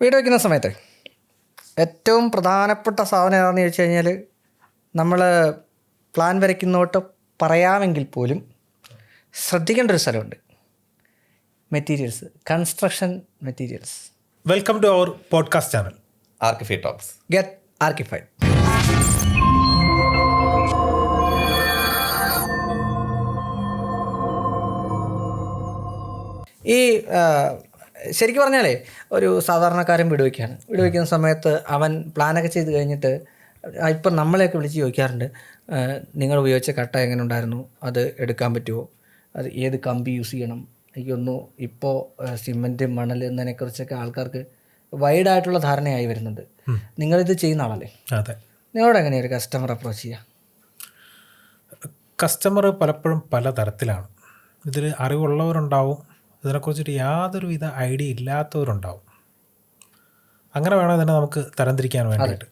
വീട് വയ്ക്കുന്ന സമയത്ത് ഏറ്റവും പ്രധാനപ്പെട്ട സാധനം ഏതാണെന്ന് ചോദിച്ചു കഴിഞ്ഞാൽ നമ്മൾ പ്ലാൻ വരയ്ക്കുന്നോട്ട് പറയാമെങ്കിൽ പോലും ശ്രദ്ധിക്കേണ്ട ഒരു സ്ഥലമുണ്ട്. Materials construction materials welcome to our podcast channel Archify talks get Archify ഈ ആ, ശരിക്കും പറഞ്ഞാലേ ഒരു സാധാരണക്കാരൻ വിടുവയ്ക്കുകയാണ് വിടുവയ്ക്കുന്ന വീട് സമയത്ത് അവൻ പ്ലാനൊക്കെ ചെയ്ത് കഴിഞ്ഞിട്ട് ഇപ്പം നമ്മളെയൊക്കെ വിളിച്ച് ചോദിക്കാറുണ്ട് നിങ്ങൾ ഉപയോഗിച്ച കട്ട എങ്ങനെ ഉണ്ടായിരുന്നു അത് എടുക്കാൻ പറ്റുമോ അത് ഏത് കമ്പി യൂസ് ചെയ്യണം? എനിക്കൊന്നു ഇപ്പോൾ സിമെന്റ് മണൽ എന്നതിനെക്കുറിച്ചൊക്കെ ആൾക്കാർക്ക് വൈഡായിട്ടുള്ള ധാരണയായി വരുന്നുണ്ട്. നിങ്ങളിത് ചെയ്യുന്ന ആളല്ലേ? അതെ. നിങ്ങളോട് എങ്ങനെയാണ് ഒരു കസ്റ്റമർ അപ്രോച്ച് ചെയ്യുക കസ്റ്റമർ പലപ്പോഴും പല തരത്തിലാണ് ഇതിൽ അറിവുള്ളവരുണ്ടാവും ഇതിനെക്കുറിച്ചിട്ട് യാതൊരുവിധ ഐഡിയ ഇല്ലാത്തവരുണ്ടാവും. അങ്ങനെ വേണം തന്നെ നമുക്ക് തരംതിരിക്കാൻ വേണ്ടിയിട്ട്.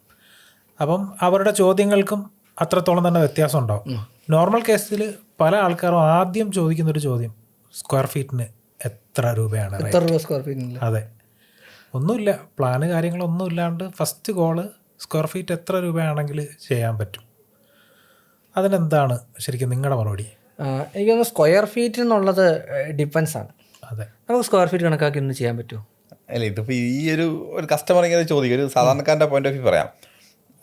അപ്പം അവരുടെ ചോദ്യങ്ങൾക്കും അത്രത്തോളം തന്നെ വ്യത്യാസം ഉണ്ടാവും നോർമൽ കേസിൽ പല ആൾക്കാരും ആദ്യം ചോദിക്കുന്ന ഒരു ചോദ്യം സ്ക്വയർ ഫീറ്റിന് എത്ര രൂപയാണ് എത്ര രൂപ സ്ക്വയർ അതെ. ഒന്നുമില്ല. പ്ലാന് കാര്യങ്ങളൊന്നും ഇല്ലാണ്ട് ഫസ്റ്റ് കോൾ സ്ക്വയർ ഫീറ്റ് എത്ര രൂപയാണെങ്കിൽ ചെയ്യാൻ പറ്റും. അതിനെന്താണ് ശരിക്കും നിങ്ങളുടെ മറുപടി? എനിക്ക് തോന്നുന്നു സ്ക്വയർ ഫീറ്റ് എന്നുള്ളത് ഡിപ്പെൻസ് ആണ് അതെ. നമുക്ക് സ്ക്വയർ ഫീറ്റ് കണക്കാക്കി ഒന്നും ചെയ്യാൻ പറ്റുമോ? അല്ല ഇതിപ്പോൾ ഈ ഒരു ഒരു കസ്റ്റമർ ഇങ്ങനെ ചോദിക്കും. ഒരു സാധാരണക്കാരന്റെ പോയിന്റ് ഓഫ് വ്യൂ പറയാം.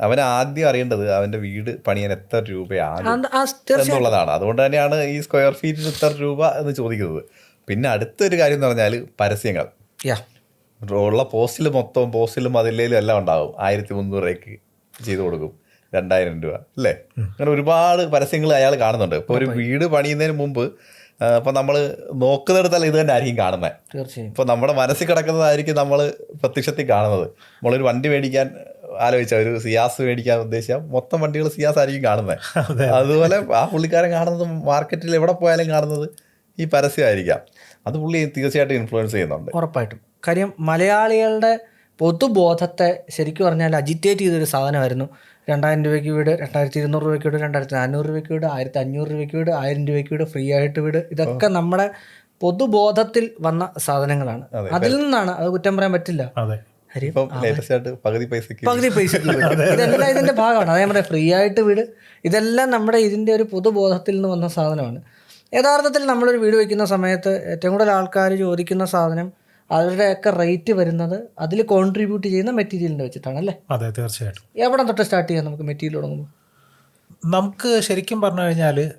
അവൻ ആദ്യം അറിയേണ്ടത് അവന്റെ വീട് പണിയാൻ എത്ര രൂപയാണ് എന്നുള്ളതാണ്. അതുകൊണ്ട് തന്നെയാണ് ഈ സ്ക്വയർ ഫീറ്റിന് ഇത്ര രൂപ എന്ന് ചോദിക്കുന്നത്. പിന്നെ അടുത്തൊരു കാര്യം എന്ന് പറഞ്ഞാൽ പരസ്യങ്ങൾ. യാ ഉള്ള പോസ്റ്റിൽ മൊത്തം പോസ്റ്റിലും അതിലേലും എല്ലാം ഉണ്ടാവും. ആയിരത്തി മുന്നൂറ് രൂപയ്ക്ക് ചെയ്തു കൊടുക്കും. രണ്ടായിരം രൂപ. അല്ലേ? അങ്ങനെ ഒരുപാട് പരസ്യങ്ങൾ അയാൾ കാണുന്നുണ്ട്. ഇപ്പോൾ ഒരു വീട് പണിയുന്നതിന് മുമ്പ് ഇപ്പം നമ്മൾ നോക്കുന്നിടത്തല്ല ഇത് തന്നെ ആയിരിക്കും കാണുന്നത് തീർച്ചയായും. ഇപ്പോൾ നമ്മുടെ മനസ്സിൽ കിടക്കുന്നതായിരിക്കും നമ്മൾ പ്രത്യക്ഷത്തിൽ കാണുന്നത്. നമ്മളൊരു വണ്ടി മേടിക്കാൻ ആലോചിച്ച ഒരു സിയാസ് മേടിക്കാൻ ഉദ്ദേശിച്ച മൊത്തം വണ്ടികൾ സിയാസ് ആയിരിക്കും കാണുന്നത് അതുപോലെ ആ പുള്ളിക്കാരൻ കാണുന്നത് മാർക്കറ്റിൽ എവിടെ പോയാലും കാണുന്നത് ഈ പരസ്യമായിരിക്കാം. അത് പുള്ളി തീർച്ചയായിട്ടും ഇൻഫ്ലുവൻസ് ചെയ്യുന്നുണ്ട്. ഉറപ്പായിട്ടും. കാര്യം മലയാളികളുടെ പൊതുബോധത്തെ ശരിക്കും പറഞ്ഞാൽ അജിറ്റേറ്റ് ചെയ്തൊരു സാധനമായിരുന്നു. രണ്ടായിരം രൂപയ്ക്ക് വീട് രണ്ടായിരത്തി ഇരുന്നൂറ് രൂപയ്ക്ക് വീട് രണ്ടായിരത്തി നാനൂറ് രൂപയ്ക്ക് വീട് ആയിരത്തി അഞ്ഞൂറ് രൂപയ്ക്ക് വീട് ആയിരം രൂപയ്ക്ക് വീട് ഫ്രീ ആയിട്ട് വീട്. ഇതൊക്കെ നമ്മുടെ പൊതുബോധത്തിൽ വന്ന സാധനങ്ങളാണ്. അതിൽ നിന്നാണ് അത് കുറ്റം പറയാൻ പറ്റില്ല. പൈസക്ക് പകുതി പൈസ ഇതെല്ലാം ഇതിന്റെ ഭാഗമാണ്. അതേ പറയാം ഫ്രീ ആയിട്ട് വീട് ഇതെല്ലാം നമ്മുടെ ഇതിന്റെ ഒരു പൊതുബോധത്തിൽ നിന്ന് വന്ന സാധനമാണ്. യഥാർത്ഥത്തിൽ നമ്മളൊരു വീട് വയ്ക്കുന്ന സമയത്ത് ഏറ്റവും കൂടുതൽ ആൾക്കാർ ചോദിക്കുന്ന സാധനം അവരുടെയൊക്കെ റേറ്റ് വരുന്നത് അതിൽ കോൺട്രിബ്യൂട്ട് ചെയ്യുന്ന മെറ്റീരിയലിന്റെ വെച്ചിട്ടാണ് അല്ലേ? അതെ തീർച്ചയായിട്ടും. എവിടെ തൊട്ട് സ്റ്റാർട്ട് ചെയ്യാം നമുക്ക് മെറ്റീരിയൽ തുടങ്ങുമ്പോൾ? നമുക്ക് ശരിക്കും പറഞ്ഞു കഴിഞ്ഞാൽ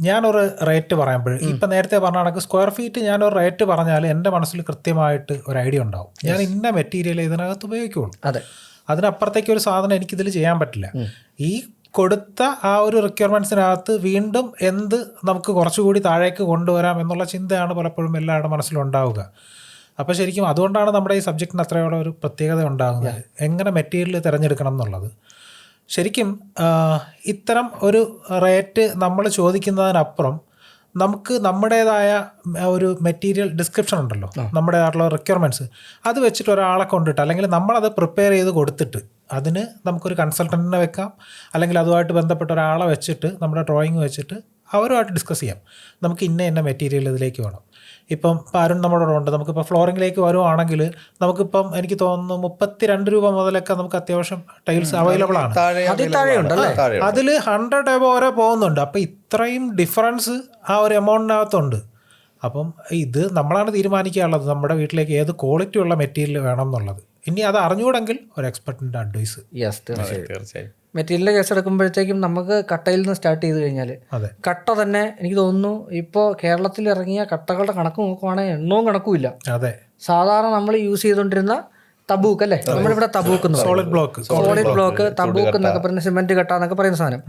ഞാനൊരു റേറ്റ് പറയുമ്പോൾ ഇപ്പം നേരത്തെ പറഞ്ഞ കണക്ക് സ്ക്വയർ ഫീറ്റ് ഞാനൊരു റേറ്റ് പറഞ്ഞാൽ എന്റെ മനസ്സിൽ കൃത്യമായിട്ട് ഒരു ഐഡിയ ഉണ്ടാവും. ഞാൻ ഇന്ന മെറ്റീരിയൽ ഇതിനകത്ത് ഉപയോഗിക്കുള്ളൂ. അതെ. അതിനപ്പുറത്തേക്ക് ഒരു സാധനം എനിക്കിതിൽ ചെയ്യാൻ പറ്റില്ല. ഈ കൊടുത്ത ആ ഒരു റിക്വയർമെന്റ്സിനകത്ത് വീണ്ടും എന്ത് നമുക്ക് കുറച്ചുകൂടി താഴേക്ക് കൊണ്ടുവരാം എന്നുള്ള ചിന്തയാണ് പലപ്പോഴും എല്ലാവരുടെ മനസ്സിലുണ്ടാവുക. അപ്പോൾ ശരിക്കും അതുകൊണ്ടാണ് നമ്മുടെ ഈ സബ്ജക്റ്റിന് അത്രയോളം ഒരു പ്രത്യേകത ഉണ്ടാകുന്നത്. എങ്ങനെ മെറ്റീരിയൽ തിരഞ്ഞെടുക്കണം എന്നുള്ളത്. ശരിക്കും ഇത്തരം ഒരു റേറ്റ് നമ്മൾ ചോദിക്കുന്നതിനപ്പുറം നമുക്ക് നമ്മുടേതായ ഒരു മെറ്റീരിയൽ ഡിസ്ക്രിപ്ഷൻ ഉണ്ടല്ലോ. നമ്മുടേതായിട്ടുള്ള റിക്വയർമെന്റ്സ് അത് വെച്ചിട്ട് ഒരാളെ കൊണ്ടിട്ട് അല്ലെങ്കിൽ നമ്മളത് പ്രിപ്പയർ ചെയ്ത് കൊടുത്തിട്ട് അതിന് നമുക്കൊരു കൺസൾട്ടന്റിനെ വെക്കാം. അല്ലെങ്കിൽ അതുമായിട്ട് ബന്ധപ്പെട്ട ഒരാളെ വെച്ചിട്ട് നമ്മുടെ ഡ്രോയിങ് വെച്ചിട്ട് അവരുമായിട്ട് ഡിസ്കസ് ചെയ്യാം. നമുക്ക് ഇന്ന ഇന്ന മെറ്റീരിയൽ ഇതിലേക്ക് വേണം. ഇപ്പം ഇപ്പം അരുൺ നമ്മുടെ ഉണ്ട്. നമുക്കിപ്പോൾ ഫ്ലോറിങ്ങിലേക്ക് വരുവാണെങ്കിൽ നമുക്കിപ്പം എനിക്ക് തോന്നുന്നു മുപ്പത്തി രണ്ട് രൂപ മുതലൊക്കെ നമുക്ക് അത്യാവശ്യം ടൈൽസ് അവൈലബിൾ ആണ്. താഴെ അതിൽ ഹൺഡ്രഡ് എബോ വരെ പോകുന്നുണ്ട്. അപ്പം ഇത്രയും ഡിഫറൻസ് ആ ഒരു എമൗണ്ടിനകത്തുണ്ട് അപ്പം ഇത് നമ്മളാണ് തീരുമാനിക്കാനുള്ളത്. നമ്മുടെ വീട്ടിലേക്ക് ഏത് ക്വാളിറ്റി ഉള്ള മെറ്റീരിയൽ വേണം എന്നുള്ളത്. ഇനി അത് അറിഞ്ഞുകൂടെങ്കിൽ ഒരു എക്സ്പെർട്ടിന്റെ അഡ്വൈസ് യെസ് തീർച്ചയായും. തീർച്ചയായും. മെറ്റീരിയലിന്റെ കേസ് എടുക്കുമ്പോഴത്തേക്കും നമുക്ക് കട്ടയിൽ നിന്ന് സ്റ്റാർട്ട് ചെയ്ത് കഴിഞ്ഞാൽ കട്ട തന്നെ എനിക്ക് തോന്നുന്നു ഇപ്പോൾ കേരളത്തിൽ ഇറങ്ങിയ കട്ടകളുടെ കണക്ക് നോക്കുവാണെങ്കിൽ എണ്ണവും കണക്കുമില്ല അതെ. സാധാരണ നമ്മൾ യൂസ് ചെയ്തുകൊണ്ടിരുന്ന തബൂക്ക് അല്ലേ? നമ്മളിവിടെ തബൂക്ക് സോളിഡ് ബ്ലോക്ക് സോളിഡ് ബ്ലോക്ക് തബൂക്ക് എന്നൊക്കെ പറയുന്ന സിമെന്റ് കട്ട എന്നൊക്കെ പറയുന്ന സാധനം.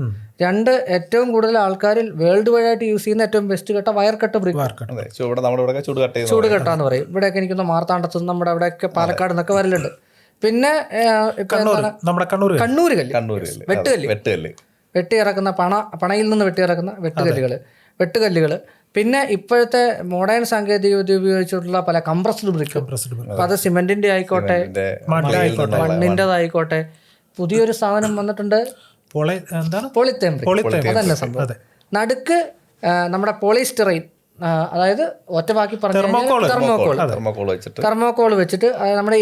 രണ്ട് ഏറ്റവും കൂടുതൽ ആൾക്കാരിൽ വേൾഡ് വൈഡ് ആയിട്ട് യൂസ് ചെയ്യുന്ന ഏറ്റവും ബെസ്റ്റ് കട്ട വയർ കട്ട് ബ്രിക്ക് അതെ ചൂട് കട്ട് കട്ട എന്ന് പറയും. ഇവിടെയൊക്കെ എനിക്കൊന്ന് മാർത്താണ്ടത്ത് നമ്മുടെ അവിടെയൊക്കെ പാലക്കാട് നിന്നൊക്കെ വരലുണ്ട്. പിന്നെ കണ്ണൂർ നമ്മുടെ കണ്ണൂർ കണ്ണൂർ കല്ല്. കണ്ണൂർ വെട്ടുകല്ല്. വെട്ടുകല്ല് വെട്ടി ഇറക്കുന്ന പണ പണയിൽ നിന്ന് വെട്ടി ഇറക്കുന്ന വെട്ടുകല്ലുകൾ വെട്ടുകല്ലുകൾ പിന്നെ ഇപ്പോഴത്തെ മോഡേൺ സാങ്കേതിക വിദ്യ ഉപയോഗിച്ചിട്ടുള്ള പല കംപ്രസ്ഡ് ബ്രിക്ക് അപ്പൊ അത് സിമെന്റിന്റെ ആയിക്കോട്ടെ മണ്ണിന്റെതായിക്കോട്ടെ പുതിയൊരു സാധനം വന്നിട്ടുണ്ട്. പോളിത്തേം അതല്ല സംഭവം. അതെ. നടുക്ക് നമ്മുടെ പോളിസ്റ്ററൈൻ അതായത് ഒറ്റ ബാക്കി തെർമോക്കോൾ വെച്ചിട്ട്. തെർമോക്കോൾ വെച്ചിട്ട്. നമ്മുടെ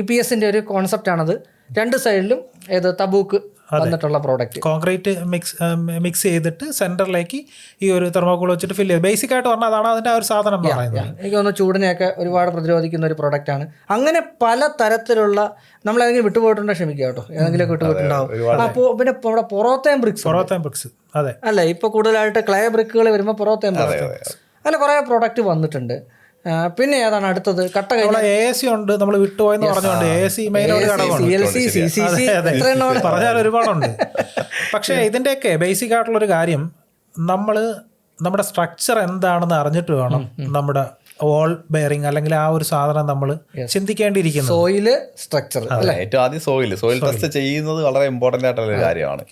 ഇ പി എസിന്റെ ഒരു കോൺസെപ്റ്റ് ആണത്. രണ്ട് സൈഡിലും ഏത് തബൂക്ക്. വന്നിട്ടുള്ള പ്രോഡക്റ്റ് കോൺക്രീറ്റ് മിക്സ് മിക്സ് ചെയ്തിട്ട് സെന്ററിലേക്ക് ഈ ഒരു തെർമോക്കോൾ വെച്ചിട്ട് ഫില്ല് ചെയ്ത്. ബേസിക് ആയിട്ട് പറഞ്ഞാൽ അതാണ് അതിന്റെ ആ ഒരു സാധനം പറയുന്നത്. എനിക്ക് തോന്നുന്നു ചൂടിനെയൊക്കെ ഒരുപാട് പ്രതിരോധിക്കുന്ന ഒരു പ്രോഡക്റ്റ് ആണ്. അങ്ങനെ പല തരത്തിലുള്ള നമ്മൾ ഏതെങ്കിലും വിട്ടുപോയിട്ടുണ്ടോ ക്ഷമിക്കുക കേട്ടോ. ഏതെങ്കിലും വിട്ടുപോയിട്ടുണ്ടാവും. അപ്പോൾ പിന്നെ ഇവിടെ പൊറോത്തേം ബ്രിക്സ് പൊറോത്തേം ബ്രിക്സ് അതെ. അല്ല ഇപ്പൊ കൂടുതലായിട്ട് ക്ലേ ബ്രിക്കുകൾ വരുമ്പോൾ പൊറോത്തേം ബ്രിക്സ് അങ്ങനെ കുറേ പ്രോഡക്റ്റ് വന്നിട്ടുണ്ട്. പിന്നെ ഏതാണ് അടുത്തത്? കട്ട എ സി ഉണ്ട് നമ്മൾ വിട്ടുപോയെന്ന് പറഞ്ഞുകൊണ്ട്. എ സി എണ്ണമാണ്. പറഞ്ഞാൽ ഒരുപാടുണ്ട്. പക്ഷേ ഇതിന്റെയൊക്കെ ബേസിക് ആയിട്ടുള്ള ഒരു കാര്യം നമ്മൾ നമ്മുടെ സ്ട്രക്ചർ എന്താണെന്ന് അറിഞ്ഞിട്ട് വേണം നമ്മുടെ ഓൾ ബെയറിംഗ് അല്ലെങ്കിൽ ആ ഒരു സാധനം നമ്മൾ ചിന്തിക്കേണ്ടിയിരിക്കുന്നു സോയിൽ സ്ട്രക്ചർ അല്ലേ? ഏറ്റവും ആദ്യം സോയിൽ സോയിൽ ടെസ്റ്റ് ചെയ്യുന്നത് വളരെ ഇമ്പോർട്ടന്റ് ആയിട്ടുള്ള ഒരു കാര്യമാണ്.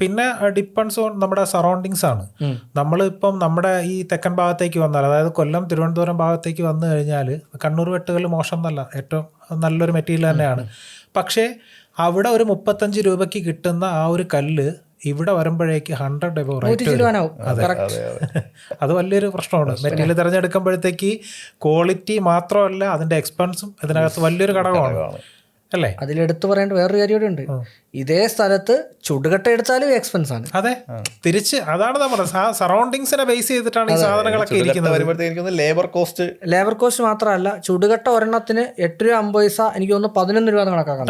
പിന്നെ ഡിപ്പെൻസ് ഓൺ നമ്മുടെ സറൗണ്ടിങ്സ് ആണ്. നമ്മൾ നമ്മളിപ്പം നമ്മുടെ ഈ തെക്കൻ ഭാഗത്തേക്ക് വന്നാൽ അതായത് കൊല്ലം തിരുവനന്തപുരം ഭാഗത്തേക്ക് വന്നു കഴിഞ്ഞാൽ കണ്ണൂർ വെട്ടുകൾ മോശം എന്നല്ല ഏറ്റവും നല്ലൊരു മെറ്റീരിയൽ തന്നെയാണ്. പക്ഷേ അവിടെ ഒരു മുപ്പത്തഞ്ച് രൂപയ്ക്ക് കിട്ടുന്ന ആ ഒരു കല്ല് ഇവിടെ വരുമ്പോഴേക്ക് ഹൺഡ്രഡ് എബോ അത്. വലിയൊരു പ്രശ്നമാണ്. മെറ്റീരിയൽ തിരഞ്ഞെടുക്കുമ്പോഴത്തേക്ക് ക്വാളിറ്റി മാത്രമല്ല അതിന്റെ എക്സ്പെൻസും ഇതിനകത്ത് വലിയൊരു ഘടകമാണ്. അല്ലേ? അതിലെടുത്തു പറയേണ്ട വേറൊരു കാര്യം കൂടെ ഉണ്ട്. ഇതേ സ്ഥലത്ത് ചുടുകട്ട എടുത്താലും എക്സ്പെൻസ് ആണ്. അതെ. തിരിച്ച് അതാണ് നമ്മൾ സറൗണ്ടിങ്സിനെ ബേസ് ചെയ്തിട്ടാണ് ഈ സാധനങ്ങളൊക്കെ ഇരിക്കുന്നത്. ലേബർ കോസ്റ്റ് ലേബർ കോസ്റ്റ് മാത്രമല്ല ചുടുകട്ട ഒരെണ്ണത്തിന് എട്ട് രൂപ അമ്പത് പൈസ എനിക്ക് തോന്നുന്നു പതിനൊന്ന് രൂപ എന്ന് കണക്കാക്കാം.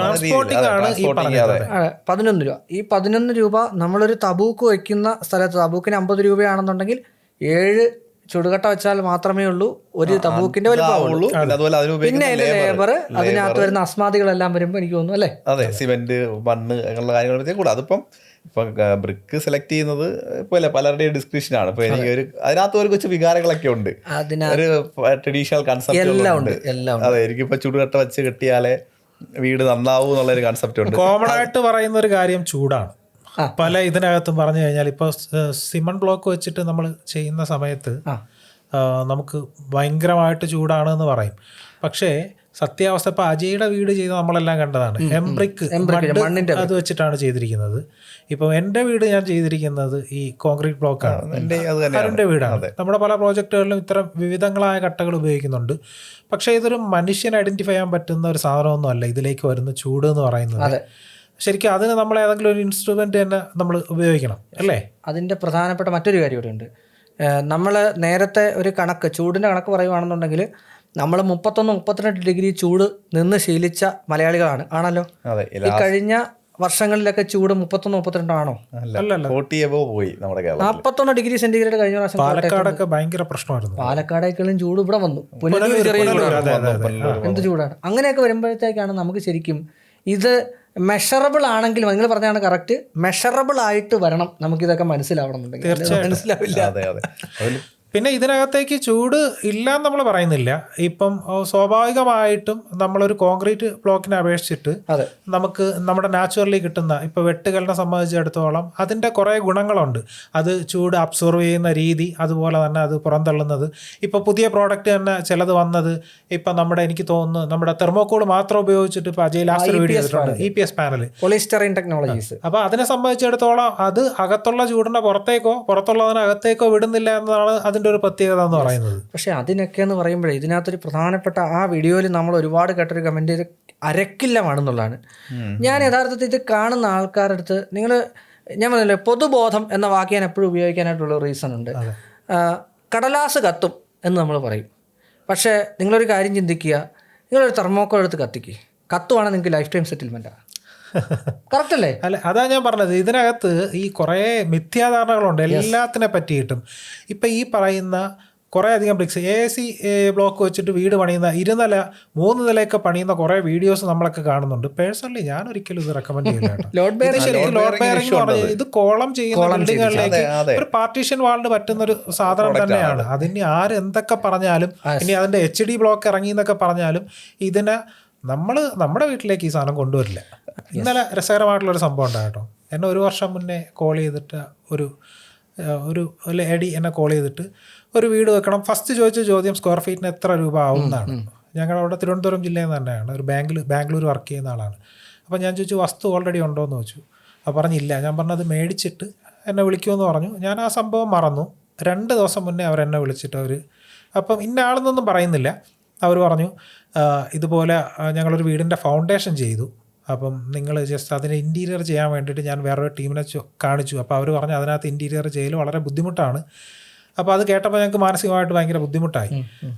ആണ് ഈ പറഞ്ഞത്. അതെ പതിനൊന്ന് രൂപ. ഈ പതിനൊന്ന് രൂപ നമ്മളൊരു തബൂക്ക് വയ്ക്കുന്ന സ്ഥലത്ത് തബൂക്കിന് അമ്പത് രൂപയാണെന്നുണ്ടെങ്കിൽ ഏഴ് ചുടുകട്ട വെച്ചാൽ മാത്രമേ ഉള്ളൂ. ഒരു തബൂക്കിന്റെ വലിപ്പമുള്ളൂ പിന്നെ അതിന്റെ ലേബർ അതിനകത്ത് വരുന്ന അസ്മാദികളെല്ലാം വരുമ്പോൾ എനിക്ക് തോന്നുന്നു അല്ലേ? അതെ സിമെന്റ് മണ്ണ് അങ്ങനെയുള്ള കാര്യങ്ങൾ കൂടെ. അതിപ്പം ഇപ്പം ബ്രിക്ക് സെലക്ട് ചെയ്യുന്നത് ഇപ്പൊ അല്ലെ പലരുടെയും ഡിസ്ക്രിപ്ഷൻ ആണ്. ഇപ്പൊ എനിക്ക് ഒരു അതിനകത്ത് ഒരു കൊച്ചു വികാരങ്ങളൊക്കെ ഉണ്ട്. ഒരു ട്രഡീഷണൽ കൺസെപ്റ്റ് ഉണ്ട് എല്ലാം അതെ എനിക്കിപ്പോ ചുടുകട്ട വെച്ച് കിട്ടിയാലേ വീട് നന്നാവൂ എന്നുള്ള ഒരു കൺസെപ്റ്റ് ഉണ്ട്. കോമൺ ആയിട്ട് പറയുന്ന ഒരു കാര്യം ചൂടാണ്. പല ഇതിനകത്തും പറഞ്ഞു കഴിഞ്ഞാൽ ഇപ്പോൾ സിമൺ ബ്ലോക്ക് വെച്ചിട്ട് നമ്മൾ ചെയ്യുന്ന സമയത്ത് നമുക്ക് ഭയങ്കരമായിട്ട് ചൂടാണ് എന്ന് പറയും. പക്ഷേ സത്യാവസ്ഥ ഇപ്പൊ അജയുടെ വീട് ചെയ്ത് നമ്മളെല്ലാം കണ്ടതാണ്. എംബ്രിക്ക് മണ്ണിന്റെ അത് വെച്ചിട്ടാണ് ചെയ്തിരിക്കുന്നത്. ഇപ്പൊ എന്റെ വീട് ഞാൻ ചെയ്തിരിക്കുന്നത് ഈ കോൺക്രീറ്റ് ബ്ലോക്കാണ് അരുണിന്റെ വീടാണ്. നമ്മുടെ പല പ്രോജക്റ്റുകളിലും ഇത്തരം വിവിധങ്ങളായ കട്ടകൾ ഉപയോഗിക്കുന്നുണ്ട്. പക്ഷേ ഇതൊരു മനുഷ്യൻ ഐഡന്റിഫൈ ചെയ്യാൻ പറ്റുന്ന ഒരു സാധനമൊന്നും അല്ല ഇതിലേക്ക് വരുന്ന ചൂട് എന്ന് പറയുന്നത്. ശരിക്കും അതിന് നമ്മൾ ഏതെങ്കിലും ഒരു ഇൻസ്ട്രുമെന്റ് തന്നെ നമ്മൾ ഉപയോഗിക്കണം അല്ലേ? അതിന്റെ പ്രധാനപ്പെട്ട മറ്റൊരു കാര്യം ഇവിടെ ഉണ്ട്. നമ്മൾ നേരത്തെ ഒരു കണക്ക് ചൂടിന്റെ കണക്ക് പറയുവാണെന്നുണ്ടെങ്കിൽ നമ്മൾ മുപ്പത്തൊന്ന് മുപ്പത്തിരണ്ട് ഡിഗ്രി ചൂട് നിന്ന് ശീലിച്ച മലയാളികളാണ്. ആണല്ലോ? അതെ ഈ കഴിഞ്ഞ വർഷങ്ങളിലൊക്കെ ചൂട് മുപ്പത്തൊന്ന് മുപ്പത്തിരണ്ടാണോ പോയി നമ്മുടെ ഡിഗ്രി സെന്റിഗ്രേഡ് കഴിഞ്ഞ പ്രാവശ്യം പാലക്കാടൊക്കെ ഭയങ്കര പ്രശ്നമായിരുന്നു. പാലക്കാടേക്കാളും ചൂട് ഇവിടെ വന്നു. പുനലൂർ ചെറിയ ചൂടാണ്. എന്ത് ചൂടാണ്? അങ്ങനെയൊക്കെ വരുമ്പോഴത്തേക്കാണ് നമുക്ക് ശരിക്കും ഇത് മെഷറബിൾ ആണെങ്കിൽ നിങ്ങൾ പറഞ്ഞാണ് കറക്റ്റ് മെഷറബിൾ ആയിട്ട് വരണം. നമുക്കിതൊക്കെ മനസ്സിലാവണം എന്നുണ്ടെങ്കിൽ മനസ്സിലാവില്ല. പിന്നെ ഇതിനകത്തേക്ക് ചൂട് ഇല്ല എന്ന് നമ്മൾ പറയുന്നില്ല. ഇപ്പം സ്വാഭാവികമായിട്ടും നമ്മളൊരു കോൺക്രീറ്റ് ബ്ലോക്കിനെ അപേക്ഷിച്ചിട്ട് നമുക്ക് നമ്മുടെ നാച്ചുറലി കിട്ടുന്ന ഇപ്പോൾ വെട്ടുകളിനെ സംബന്ധിച്ചിടത്തോളം അതിന്റെ കുറേ ഗുണങ്ങളുണ്ട്. അത് ചൂട് അബ്സോർവ് ചെയ്യുന്ന രീതി അതുപോലെ തന്നെ അത് പുറന്തള്ളുന്നത്. ഇപ്പോൾ പുതിയ പ്രോഡക്റ്റ് തന്നെ ചിലത് വന്നത് ഇപ്പം നമ്മുടെ എനിക്ക് തോന്നുന്നു നമ്മുടെ തെർമോക്കോൾ മാത്രം ഉപയോഗിച്ചിട്ട് ഇപ്പോൾ അജയ് ലാസ്റ്റ് വീഡിയോ ചെയ്തിട്ടുണ്ട് E P S panel polystyrene technologies അപ്പോൾ അതിനെ സംബന്ധിച്ചിടത്തോളം അത് അകത്തുള്ള ചൂടിനെ പുറത്തേക്കോ പുറത്തുള്ളതിനകത്തേക്കോ വിടുന്നില്ല എന്നതാണ് അതിന്റെ ഒരു പ്രത്യേകത എന്ന് പറയുന്നത്. പക്ഷേ അതിനൊക്കെ എന്ന് പറയുമ്പോഴേ ഇതിനകത്തൊരു പ്രധാനപ്പെട്ട ആ വീഡിയോയിൽ നമ്മൾ ഒരുപാട് കേട്ടൊരു കമന്റ് ചെയ്ത് അരക്കില്ലമാണെന്നുള്ളതാണ്. ഞാൻ യഥാർത്ഥത്തിൽ ഇത് കാണുന്ന ആൾക്കാരുടെ അടുത്ത് നിങ്ങൾ ഞാൻ പറഞ്ഞില്ലേ പൊതുബോധം എന്ന വാക്ക് ഞാൻ എപ്പോഴും ഉപയോഗിക്കാനായിട്ടുള്ള റീസൺ ഉണ്ട്. കടലാസ് കത്തും എന്ന് നമ്മൾ പറയും. പക്ഷേ നിങ്ങളൊരു കാര്യം ചിന്തിക്കുക നിങ്ങളൊരു തെർമോക്കോൾ എടുത്ത് കത്തിക്കുക കത്തുവാണെങ്കിൽ നിങ്ങൾക്ക് ലൈഫ് ടൈം സെറ്റിൽമെന്റാണ് കറക്റ്റ് അല്ലേ അല്ല അതാ ഞാൻ പറഞ്ഞത്. ഇതിനകത്ത് ഈ കുറേ മിഥ്യാധാരണകളുണ്ട്. എല്ലാത്തിനെ പറ്റിയിട്ടും. ഇപ്പം ഈ പറയുന്ന കുറേ അധികം ബ്രിക്സ് എ സി ബ്ലോക്ക് വെച്ചിട്ട് വീട് പണിയുന്ന ഇരുനില മൂന്ന് നിലയൊക്കെ പണിയുന്ന കുറേ വീഡിയോസ് നമ്മളൊക്കെ കാണുന്നുണ്ട്. പേഴ്സണലി ഞാൻ ഒരിക്കലും ഇത് റെക്കമെൻഡ് ചെയ്യില്ല ഇത് കോളം ചെയ്യുന്ന ബിൽഡിങ്ങുകളിലേക്ക്. ഒരു പാർട്ടീഷൻ വാളിന് പറ്റുന്ന ഒരു സാധനം തന്നെയാണ്. അതിന് ആര് എന്തൊക്കെ പറഞ്ഞാലും ഇനി അതിന്റെ എച്ച് ഡി ബ്ലോക്ക് ഇറങ്ങി എന്നൊക്കെ പറഞ്ഞാലും ഇതിനെ നമ്മൾ നമ്മുടെ വീട്ടിലേക്ക് ഈ സാധനം കൊണ്ടുവരില്ല. ഇന്നലെ രസകരമായിട്ടുള്ളൊരു സംഭവം ഉണ്ടായിട്ടോ എന്നെ ഒരു വർഷം മുന്നേ കോൾ ചെയ്തിട്ട് ഒരു ഒരു ലേഡി എന്നെ കോൾ ചെയ്തിട്ട് ഒരു വീട് വെക്കണം. ഫസ്റ്റ് ചോദിച്ച ചോദ്യം സ്ക്വയർ ഫീറ്റിന് എത്ര രൂപ ആവും എന്നാണ്. ഞങ്ങൾ അവിടെ തിരുവനന്തപുരം ജില്ലയിൽ നിന്ന് തന്നെയാണ്. ഒരു ബാങ്കിൽ ബാംഗ്ലൂർ വർക്ക് ചെയ്യുന്ന ആളാണ്. അപ്പോൾ ഞാൻ ചോദിച്ചു വസ്തു ഓൾറെഡി ഉണ്ടോ എന്ന് ചോദിച്ചു അപ്പോൾ പറഞ്ഞില്ല ഞാൻ പറഞ്ഞത് മേടിച്ചിട്ട് എന്നെ വിളിക്കുമെന്ന് പറഞ്ഞു. ഞാൻ ആ സംഭവം മറന്നു. രണ്ട് ദിവസം മുന്നേ അവർ എന്നെ വിളിച്ചിട്ട് അവർ അപ്പം ഇന്ന ആളെന്നൊന്നും പറയുന്നില്ല. അവർ പറഞ്ഞു ഇതുപോലെ ഞങ്ങളൊരു വീടിന്റെ ഫൗണ്ടേഷൻ ചെയ്തു. അപ്പം നിങ്ങൾ ജസ്റ്റ് അതിന് ഇന്റീരിയർ ചെയ്യാൻ വേണ്ടിയിട്ട് ഞാൻ വേറൊരു ടീമിനെ കാണിച്ചു. അപ്പോൾ അവർ പറഞ്ഞു അതിനകത്ത് ഇന്റീരിയർ ചെയ്യൽ വളരെ ബുദ്ധിമുട്ടാണ്. അപ്പോൾ അത് കേട്ടപ്പോൾ ഞങ്ങൾക്ക് മാനസികമായിട്ട് ഭയങ്കര ബുദ്ധിമുട്ടായി.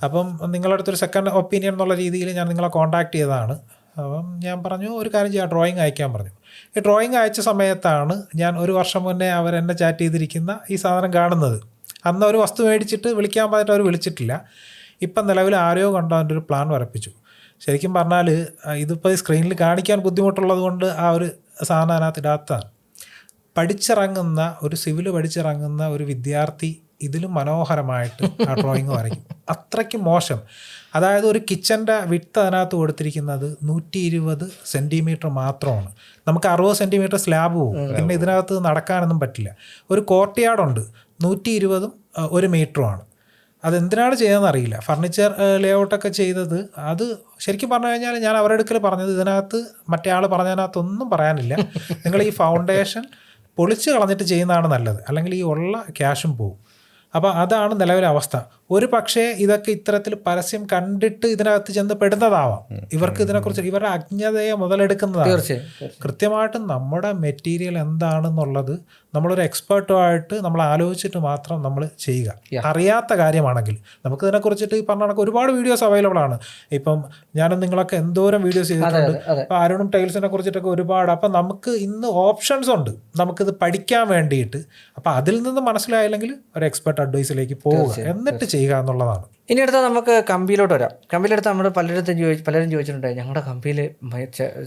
അപ്പം നിങ്ങളുടെ അടുത്തൊരു സെക്കൻഡ് ഒപ്പീനിയൻ എന്നുള്ള രീതിയിൽ ഞാൻ നിങ്ങളെ കോൺടാക്ട് ചെയ്തതാണ്. അപ്പം ഞാൻ പറഞ്ഞു ഒരു കാര്യം ചെയ്യാം. ഡ്രോയിങ് അയക്കാൻ പറഞ്ഞു. ഈ ഡ്രോയിങ് അയച്ച സമയത്താണ് ഞാൻ ഒരു വർഷം മുന്നേ അവർ എന്നെ ചാറ്റ് ചെയ്തിരിക്കുന്ന ഈ സാധനം കാണുന്നത്. അന്ന് ഒരു വസ്തു മേടിച്ചിട്ട് വിളിക്കാൻ പറഞ്ഞിട്ട് അവർ വിളിച്ചിട്ടില്ല. ഇപ്പം നിലവിൽ ആരോ കണ്ടോ അതിന്റെ ഒരു പ്ലാൻ വരപ്പിച്ചു. ശരിക്കും പറഞ്ഞാൽ ഇതിപ്പോൾ സ്ക്രീനിൽ കാണിക്കാൻ ബുദ്ധിമുട്ടുള്ളത് കൊണ്ട് ആ ഒരു സാധനം അതിനകത്ത് ഇടാത്തതാണ്. പഠിച്ചിറങ്ങുന്ന ഒരു സിവിൽ പഠിച്ചിറങ്ങുന്ന ഒരു വിദ്യാർത്ഥി ഇതിലും മനോഹരമായിട്ട് ആ ഡ്രോയിങ് വരയ്ക്കും. അത്രയ്ക്ക് മോശം. അതായത് ഒരു കിച്ചന്റെ വിട്ട് അതിനകത്ത് കൊടുത്തിരിക്കുന്നത് നൂറ്റി ഇരുപത് സെന്റിമീറ്റർ മാത്രമാണ്. നമുക്ക് അറുപത് സെന്റിമീറ്റർ സ്ലാബ് പോകും പിന്നെ ഇതിനകത്ത് നടക്കാനൊന്നും പറ്റില്ല. ഒരു കോർട്ട് യാർഡുണ്ട് നൂറ്റി ഇരുപതും ഒരു മീറ്ററുമാണ് അതെന്തിനാണ് ചെയ്തതെന്ന് അറിയില്ല. ഫർണിച്ചർ ലേഔട്ടൊക്കെ ചെയ്തത് അത് ശരിക്കും പറഞ്ഞു കഴിഞ്ഞാൽ ഞാൻ അവരുടെ അടുക്കൽ പറഞ്ഞത് ഇതിനകത്ത് മറ്റേ ആൾ പറഞ്ഞതിനകത്തൊന്നും പറയാനില്ല. നിങ്ങൾ ഈ ഫൗണ്ടേഷൻ പൊളിച്ച് കളഞ്ഞിട്ട് ചെയ്യുന്നതാണ് നല്ലത്. അല്ലെങ്കിൽ ഈ ഉള്ള ക്യാഷും പോകും അപ്പോൾ അതാണ് നിലവിലെ അവസ്ഥ. ഒരു പക്ഷേ ഇതൊക്കെ ഇത്തരത്തിൽ പരസ്യം കണ്ടിട്ട് ഇതിനകത്ത് ചെന്ന് പെടുന്നതാവാം. ഇവർക്ക് ഇതിനെക്കുറിച്ച് ഇവരുടെ അജ്ഞതയെ മുതലെടുക്കുന്നതാണ്. കൃത്യമായിട്ടും നമ്മുടെ മെറ്റീരിയൽ എന്താണെന്നുള്ളത് നമ്മളൊരു എക്സ്പേർട്ടുമായിട്ട് നമ്മൾ ആലോചിച്ചിട്ട് മാത്രം നമ്മൾ ചെയ്യുക. അറിയാത്ത കാര്യമാണെങ്കിൽ. നമുക്ക് ഇതിനെക്കുറിച്ചിട്ട് ഈ പറഞ്ഞ കണക്ക് ഒരുപാട് വീഡിയോസ് അവൈലബിൾ ആണ്. ഇപ്പം ഞാനും നിങ്ങളൊക്കെ എന്തോരം വീഡിയോസ് ചെയ്തിട്ടുണ്ട്. അപ്പം അപ്പോൾ അരുണും ടൈൽസിനെ കുറിച്ചിട്ടൊക്കെ ഒരുപാട്. അപ്പം നമുക്ക് ഇന്ന് ഓപ്ഷൻസ് ഉണ്ട്. നമുക്കിത് പഠിക്കാൻ വേണ്ടിയിട്ട്. അപ്പം അതിൽ നിന്ന് മനസ്സിലായില്ലെങ്കിൽ ഒരു എക്സ്പെർട്ട് അഡ്വൈസിലേക്ക് പോവുക. എന്നിട്ട് ചെയ്യുക എന്നുള്ളതാണ്. ഇനി അടുത്ത നമുക്ക് കമ്പിയിലോട്ട് വരാം. കമ്പിയിലെടുത്ത് നമ്മൾ പലയിടത്തും ചോദിച്ചു പലരും ചോദിച്ചിട്ടുണ്ട് ഞങ്ങളുടെ കമ്പിയിൽ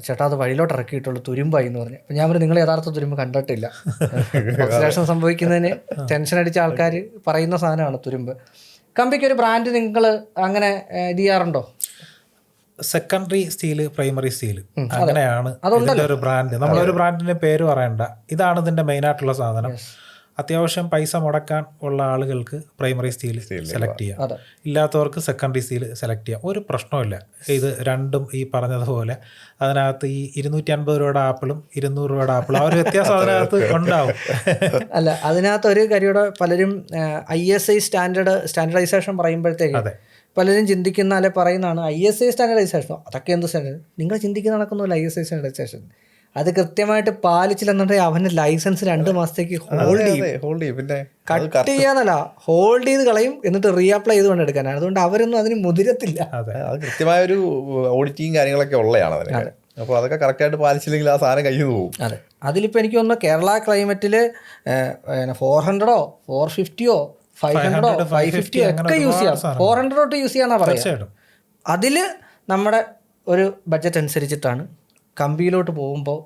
ചേട്ടാ അത് വഴിയിലോട്ട് ഇറക്കിയിട്ടുള്ളൂ തുരുമ്പായി എന്ന് പറഞ്ഞു. ഞാൻ പറഞ്ഞു നിങ്ങൾ യഥാർത്ഥ തുരുമ്പ് കണ്ടിട്ടില്ല. ഓക്സിഡേഷൻ സംഭവിക്കുന്നതിന് ടെൻഷൻ അടിച്ച ആൾക്കാർ പറയുന്ന സാധനമാണ് തുരുമ്പ്. കമ്പിക്ക് ഒരു ബ്രാൻഡ് നിങ്ങൾ അങ്ങനെ ഇത് ചെയ്യാറുണ്ടോ? Secondary steel primary steel. അങ്ങനെയാണ് ഒരു ബ്രാൻഡ്. നമ്മളൊരു ബ്രാൻഡിന്റെ പേര് പറയണ്ട. ഇതാണ് ഇതിന്റെ മെയിൻ ആയിട്ടുള്ള സാധനം അത്യാവശ്യം പൈസ മുടക്കാൻ ഉള്ള ആളുകൾക്ക് പ്രൈമറി സ്റ്റീൽ സെലക്ട് ചെയ്യാം. ഇല്ലാത്തവർക്ക് സെക്കൻഡറി സ്റ്റീൽ സെലക്ട് ചെയ്യാം. ഒരു പ്രശ്നമില്ല ഇത് രണ്ടും ഈ പറഞ്ഞതുപോലെ അതിനകത്ത് ഈ ഇരുന്നൂറ്റി അൻപത് രൂപയുടെ ആപ്പിളും ഇരുന്നൂറ് രൂപയുടെ ആപ്പിളും ആ ഒരു വ്യത്യാസം അതിനകത്ത് ഉണ്ടാവും. അല്ല അതിനകത്ത് ഒരു കാര്യയുടെ പലരും I S I standard standardisation പറയുമ്പോഴത്തേക്ക് അതെ. പലരും ചിന്തിക്കുന്ന അല്ലെ പറയുന്നതാണ് ഐ എസ് ഐ സ്റ്റാൻഡർഡൈസേഷൻ. അതൊക്കെ എന്ത് സ്റ്റാൻഡേർഡ് നിങ്ങൾ ചിന്തിക്കുന്ന നടക്കുന്നില്ല ഐ എസ് ഐ സ്റ്റാൻഡർഡൈസേഷൻ. അത് കൃത്യമായിട്ട് പാലിച്ചില്ലെന്നുണ്ടെങ്കിൽ അവന്റെ ലൈസൻസ് രണ്ട് മാസത്തേക്ക് ഹോൾഡ് ചെയ്യും. ഹോൾഡ് ചെയ്യും. പിന്നെ കട്ട് ചെയ്യാന്നല്ല ഹോൾഡ് ചെയ്ത് കളയും എന്നിട്ട് റീഅപ്ലൈ ചെയ്തുകൊണ്ട് എടുക്കാനാണ് അതുകൊണ്ട് അവരൊന്നും അതിന് മുതിരത്തില്ല. അതെ അത് കൃത്യമായ ഒരു ഓഡിറ്റിങ് കാര്യങ്ങളൊക്കെ ഉള്ളതാണ് അതിന് അപ്പോൾ അതൊക്കെ കറക്റ്റായിട്ട് പാലിച്ചില്ലെങ്കിൽ ആ സാധനം കയ്യിൽ പോകും. അതെ. അതിലിപ്പോൾ എനിക്ക് തോന്നുന്നു കേരള ക്ലൈമറ്റിൽ ഫോർ ഹൺഡ്രഡോ ഫോർ ഫിഫ്റ്റിയോ ഫൈവ് ഹൺഡ്രഡോ ഫൈവ് ഫിഫ്റ്റിയോ ഒക്കെ യൂസ് ചെയ്യാം. ഫോർ ഹൺഡ്രഡ് തൊട്ട് യൂസ് ചെയ്യാന്നാ പറയുന്നത് അതിൽ അതിൽ നമ്മുടെ ഒരു ബഡ്ജറ്റ് അനുസരിച്ചിട്ടാണ് കമ്പിയിലോട്ട് പോകുമ്പോൾ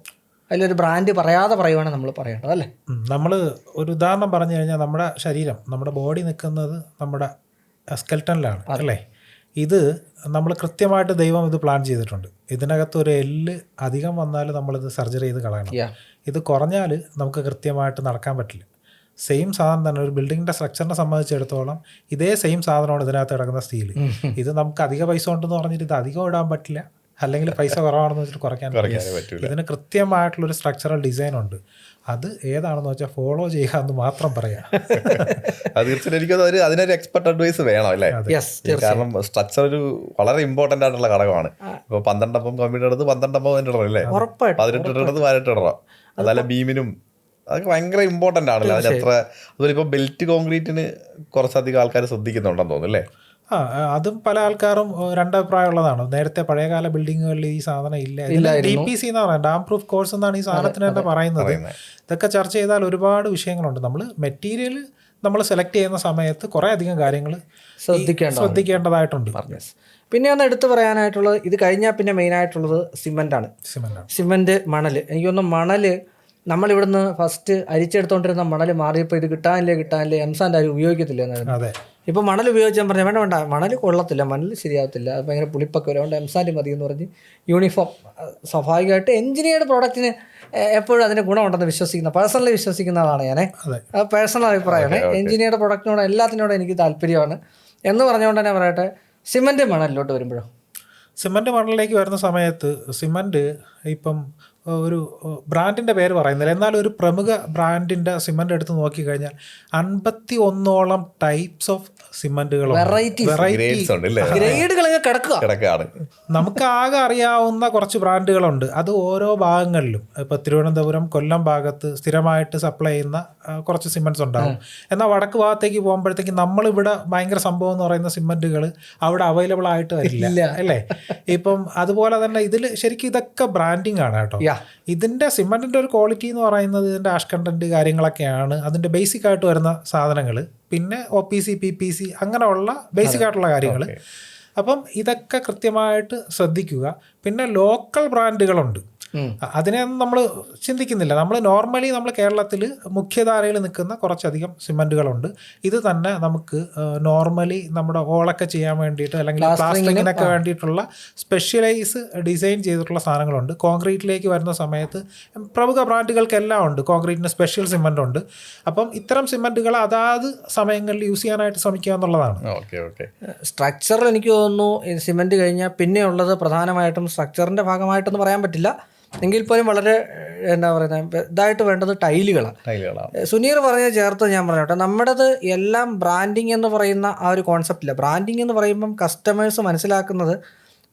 അതിലൊരു ബ്രാൻഡ് പറയാതെ പറയുവാണ് നമ്മൾ പറയേണ്ടത് അല്ലേ? നമ്മൾ ഒരു ഉദാഹരണം പറഞ്ഞു കഴിഞ്ഞാൽ നമ്മുടെ ശരീരം നമ്മുടെ ബോഡി നിൽക്കുന്നത് നമ്മുടെ സ്കെൽട്ടനിലാണ് അല്ലേ? ഇത് നമ്മൾ കൃത്യമായിട്ട് ദൈവം ഇത് പ്ലാൻ ചെയ്തിട്ടുണ്ട്. ഇതിനകത്ത് ഒരു എല്ല് അധികം വന്നാൽ നമ്മളിത് സർജറി ചെയ്ത് കളയണം. ഇത് കുറഞ്ഞാൽ നമുക്ക് കൃത്യമായിട്ട് നടക്കാൻ പറ്റില്ല. സെയിം സാധനം തന്നെ ഒരു ബിൽഡിങ്ങിന്റെ സ്ട്രക്ചറിനെ സംബന്ധിച്ചിടത്തോളം ഇതേ സെയിം സാധനമാണ് ഇതിനകത്ത് കിടക്കുന്ന സ്റ്റീൽ ഇത് നമുക്ക് അധിക പൈസ ഉണ്ടെന്ന് പറഞ്ഞിട്ട് ഇത് അധികം ഇടാൻ പറ്റില്ല. അല്ലെങ്കിൽ പൈസ കുറവാണെന്ന് വെച്ചിട്ട് കുറയ്ക്കാൻ പറ്റില്ല. ഇതിന് കൃത്യമായിട്ടുള്ളൊരു സ്ട്രക്ചറൽ ഡിസൈൻ ഉണ്ട്. അത് ഏതാണെന്ന് വെച്ചാൽ ഫോളോ ചെയ്യുക എന്ന് മാത്രം പറയാം. അത് തീർച്ചയായിട്ടും എനിക്കത് ഒരു അതിനൊരു എക്സ്പെർട്ട് അഡ്വൈസ് വേണം അല്ലേ? കാരണം സ്ട്രക്ചർ ഒരു വളരെ ഇമ്പോർട്ടന്റ് ആയിട്ടുള്ള ഘടകമാണ്. ഇപ്പൊ പന്ത്രണ്ടപ്പം കമ്പ്യൂട്ടർ എടുത്ത് പന്ത്രണ്ടപ്പം അതിന്റെ ഇടണം അല്ലേ? പതിനെട്ട് ഇടത് പതിനെട്ട് ഇടണം അതല്ല ബീമിനും അതൊക്കെ ഭയങ്കര ഇമ്പോർട്ടന്റ് ആണല്ലോ അതിന് എത്ര അതുപോലെ ഇപ്പൊ ബെൽറ്റ് കോൺക്രീറ്റിന് കുറച്ചധികം ആൾക്കാർ ശ്രദ്ധിക്കുന്നുണ്ടെന്ന് തോന്നുന്നു അല്ലേ? ആ അതും പല ആൾക്കാരും രണ്ടഭിപ്രായമുള്ളതാണ്. നേരത്തെ പഴയകാല ബിൽഡിങ്ങുകളിൽ ഈ സാധനം ഇല്ല. ഡി പി സി എന്ന് പറയുന്നത് ഡാം പ്രൂഫ് കോഴ്സ് എന്നാണ് ഈ സാധനത്തിന് തന്നെ പറയുന്നത്. ഇതൊക്കെ ചർച്ച ചെയ്താൽ ഒരുപാട് വിഷയങ്ങളുണ്ട്. നമ്മൾ മെറ്റീരിയൽ നമ്മൾ സെലക്ട് ചെയ്യുന്ന സമയത്ത് കുറേ അധികം കാര്യങ്ങൾ. ശ്രദ്ധിക്കേണ്ടതായിട്ടുണ്ട്. പിന്നെ ഒന്ന് എടുത്തു പറയാനായിട്ടുള്ളത് ഇത് കഴിഞ്ഞാൽ പിന്നെ മെയിനായിട്ടുള്ളത് സിമെന്റാണ് സിമെന്റ് സിമെന്റ് മണൽ എനിക്കൊന്ന് തോന്നുന്നു നമ്മളിവിടുന്ന് ഫസ്റ്റ് അരിച്ചെടുത്തോണ്ടിരുന്ന മണൽ മാറിയപ്പോൾ ഇത് കിട്ടാനില്ലേ കിട്ടാനില്ലേ എംസാന്റെ ആരും ഉപയോഗിക്കത്തില്ല എന്നായിരുന്നു. അതെ. ഇപ്പോൾ മണൽ ഉപയോഗിച്ചാൽ പറഞ്ഞാൽ വേണ്ട വേണ്ട മണൽ കൊള്ളത്തില്ല മണൽ ശരിയാവത്തില്ല അത് ഭയങ്കര പുളിപ്പൊക്കെ വരും. അതുകൊണ്ട് എംസാന്റെ മതി എന്ന് പറഞ്ഞ് യൂണിഫോം സ്വാഭാവികമായിട്ട് എഞ്ചിനീയർഡ് പ്രോഡക്റ്റിന് എപ്പോഴും അതിന് ഗുണമുണ്ടെന്ന് വിശ്വസിക്കുന്ന പേഴ്സണലി വിശ്വസിക്കുന്ന ആളാണ് ഞാൻ അതെ. അത് പേഴ്സണൽ അഭിപ്രായമാണ്. എഞ്ചിനീയർഡ് പ്രൊഡക്റ്റിനോട് എല്ലാത്തിനോടും എനിക്ക് താല്പര്യമാണ്. എന്ന് പറഞ്ഞുകൊണ്ട് തന്നെ പറയട്ടെ സിമെന്റ് മണലിലോട്ട് വരുമ്പോഴോ? സിമന്റ് മണലിലേക്ക് വരുന്ന സമയത്ത് സിമന്റ് ഇപ്പം ഒരു ബ്രാൻഡിന്റെ പേര് പറയുന്നില്ല. എന്നാൽ ഒരു പ്രമുഖ ബ്രാൻഡിന്റെ സിമന്റ് എടുത്ത് നോക്കിക്കഴിഞ്ഞാൽ അൻപത്തി ഒന്നോളം ടൈപ്സ് ഓഫ് സിമന്റുകൾ നമുക്ക് ആകെ അറിയാവുന്ന കുറച്ച് ബ്രാൻഡുകളുണ്ട്. അത് ഓരോ ഭാഗങ്ങളിലും. ഇപ്പോൾ തിരുവനന്തപുരം കൊല്ലം ഭാഗത്ത് സ്ഥിരമായിട്ട് സപ്ലൈ ചെയ്യുന്ന കുറച്ച് സിമെന്റ്സ് ഉണ്ടാകും എന്നാൽ വടക്ക് ഭാഗത്തേക്ക് പോകുമ്പോഴത്തേക്ക് നമ്മളിവിടെ ഭയങ്കര സംഭവം എന്ന് പറയുന്ന സിമെന്റുകൾ അവിടെ അവൈലബിൾ ആയിട്ട് വരില്ല. അല്ലേ? ഇപ്പം അതുപോലെ തന്നെ ഇതിൽ ശരിക്കും ഇതൊക്കെ ബ്രാൻഡിങ് ആണ് കേട്ടോ. ഇതിന്റെ സിമെന്റിന്റെ ഒരു ക്വാളിറ്റി എന്ന് പറയുന്നത് ഇതിന്റെ ആഷ് കണ്ടന്റ് കാര്യങ്ങളൊക്കെയാണ്. അതിന്റെ ബേസിക് ആയിട്ട് വരുന്ന സാധനങ്ങൾ പിന്നെ O P C P P C അങ്ങനെയുള്ള ബേസിക് ആയിട്ടുള്ള കാര്യങ്ങൾ അപ്പം ഇതൊക്കെ കൃത്യമായിട്ട് ശ്രദ്ധിക്കുക. പിന്നെ ലോക്കൽ ബ്രാൻഡുകളുണ്ട് ഉം. അ- അതിനെയൊന്നും നമ്മൾ ചിന്തിക്കുന്നില്ല. നമ്മൾ നോർമലി നമ്മൾ കേരളത്തിൽ മുഖ്യധാരയിൽ നിൽക്കുന്ന കുറച്ചധികം സിമെന്റുകളുണ്ട്. ഇത് തന്നെ നമുക്ക് നോർമലി നമ്മുടെ ഓളൊക്കെ ചെയ്യാൻ വേണ്ടിയിട്ട് അല്ലെങ്കിൽ പ്ലാസ്റ്റിങ്ങിനൊക്കെ വേണ്ടിയിട്ടുള്ള സ്പെഷ്യലൈസ് ഡിസൈൻ ചെയ്തിട്ടുള്ള സാധനങ്ങളുണ്ട്. കോൺക്രീറ്റിലേക്ക് വരുന്ന സമയത്ത് പ്രമുഖ ബ്രാൻഡുകൾക്കെല്ലാം ഉണ്ട്. കോൺക്രീറ്റിന് സ്പെഷ്യൽ സിമെന്റ് ഉണ്ട് അപ്പം ഇത്തരം സിമെന്റുകൾ അതാത് സമയങ്ങളിൽ യൂസ് ചെയ്യാനായിട്ട് ശ്രമിക്കുക എന്നുള്ളതാണ്. സ്ട്രക്ചർ സ്ട്രക്ചറിൽ എനിക്ക് തോന്നുന്നു സിമെന്റ് കഴിഞ്ഞാൽ പിന്നെയുള്ളത് പ്രധാനമായിട്ടും സ്ട്രക്ചറിന്റെ ഭാഗമായിട്ടൊന്നും പറയാൻ പറ്റില്ല. എങ്കിൽ പോലും വളരെ എന്താ പറയുന്നത് ഇതായിട്ട് വേണ്ടത് ടൈലുകളാണ് ടൈലുകളാണ് സുനീർ പറഞ്ഞ ചേർത്ത് ഞാൻ പറഞ്ഞോട്ടെ നമ്മുടേത് എല്ലാം ബ്രാൻഡിങ് എന്ന് പറയുന്ന ആ ഒരു കോൺസെപ്റ്റില്ല ബ്രാൻഡിങ് എന്ന് പറയുമ്പം കസ്റ്റമേഴ്സ് മനസ്സിലാക്കുന്നത്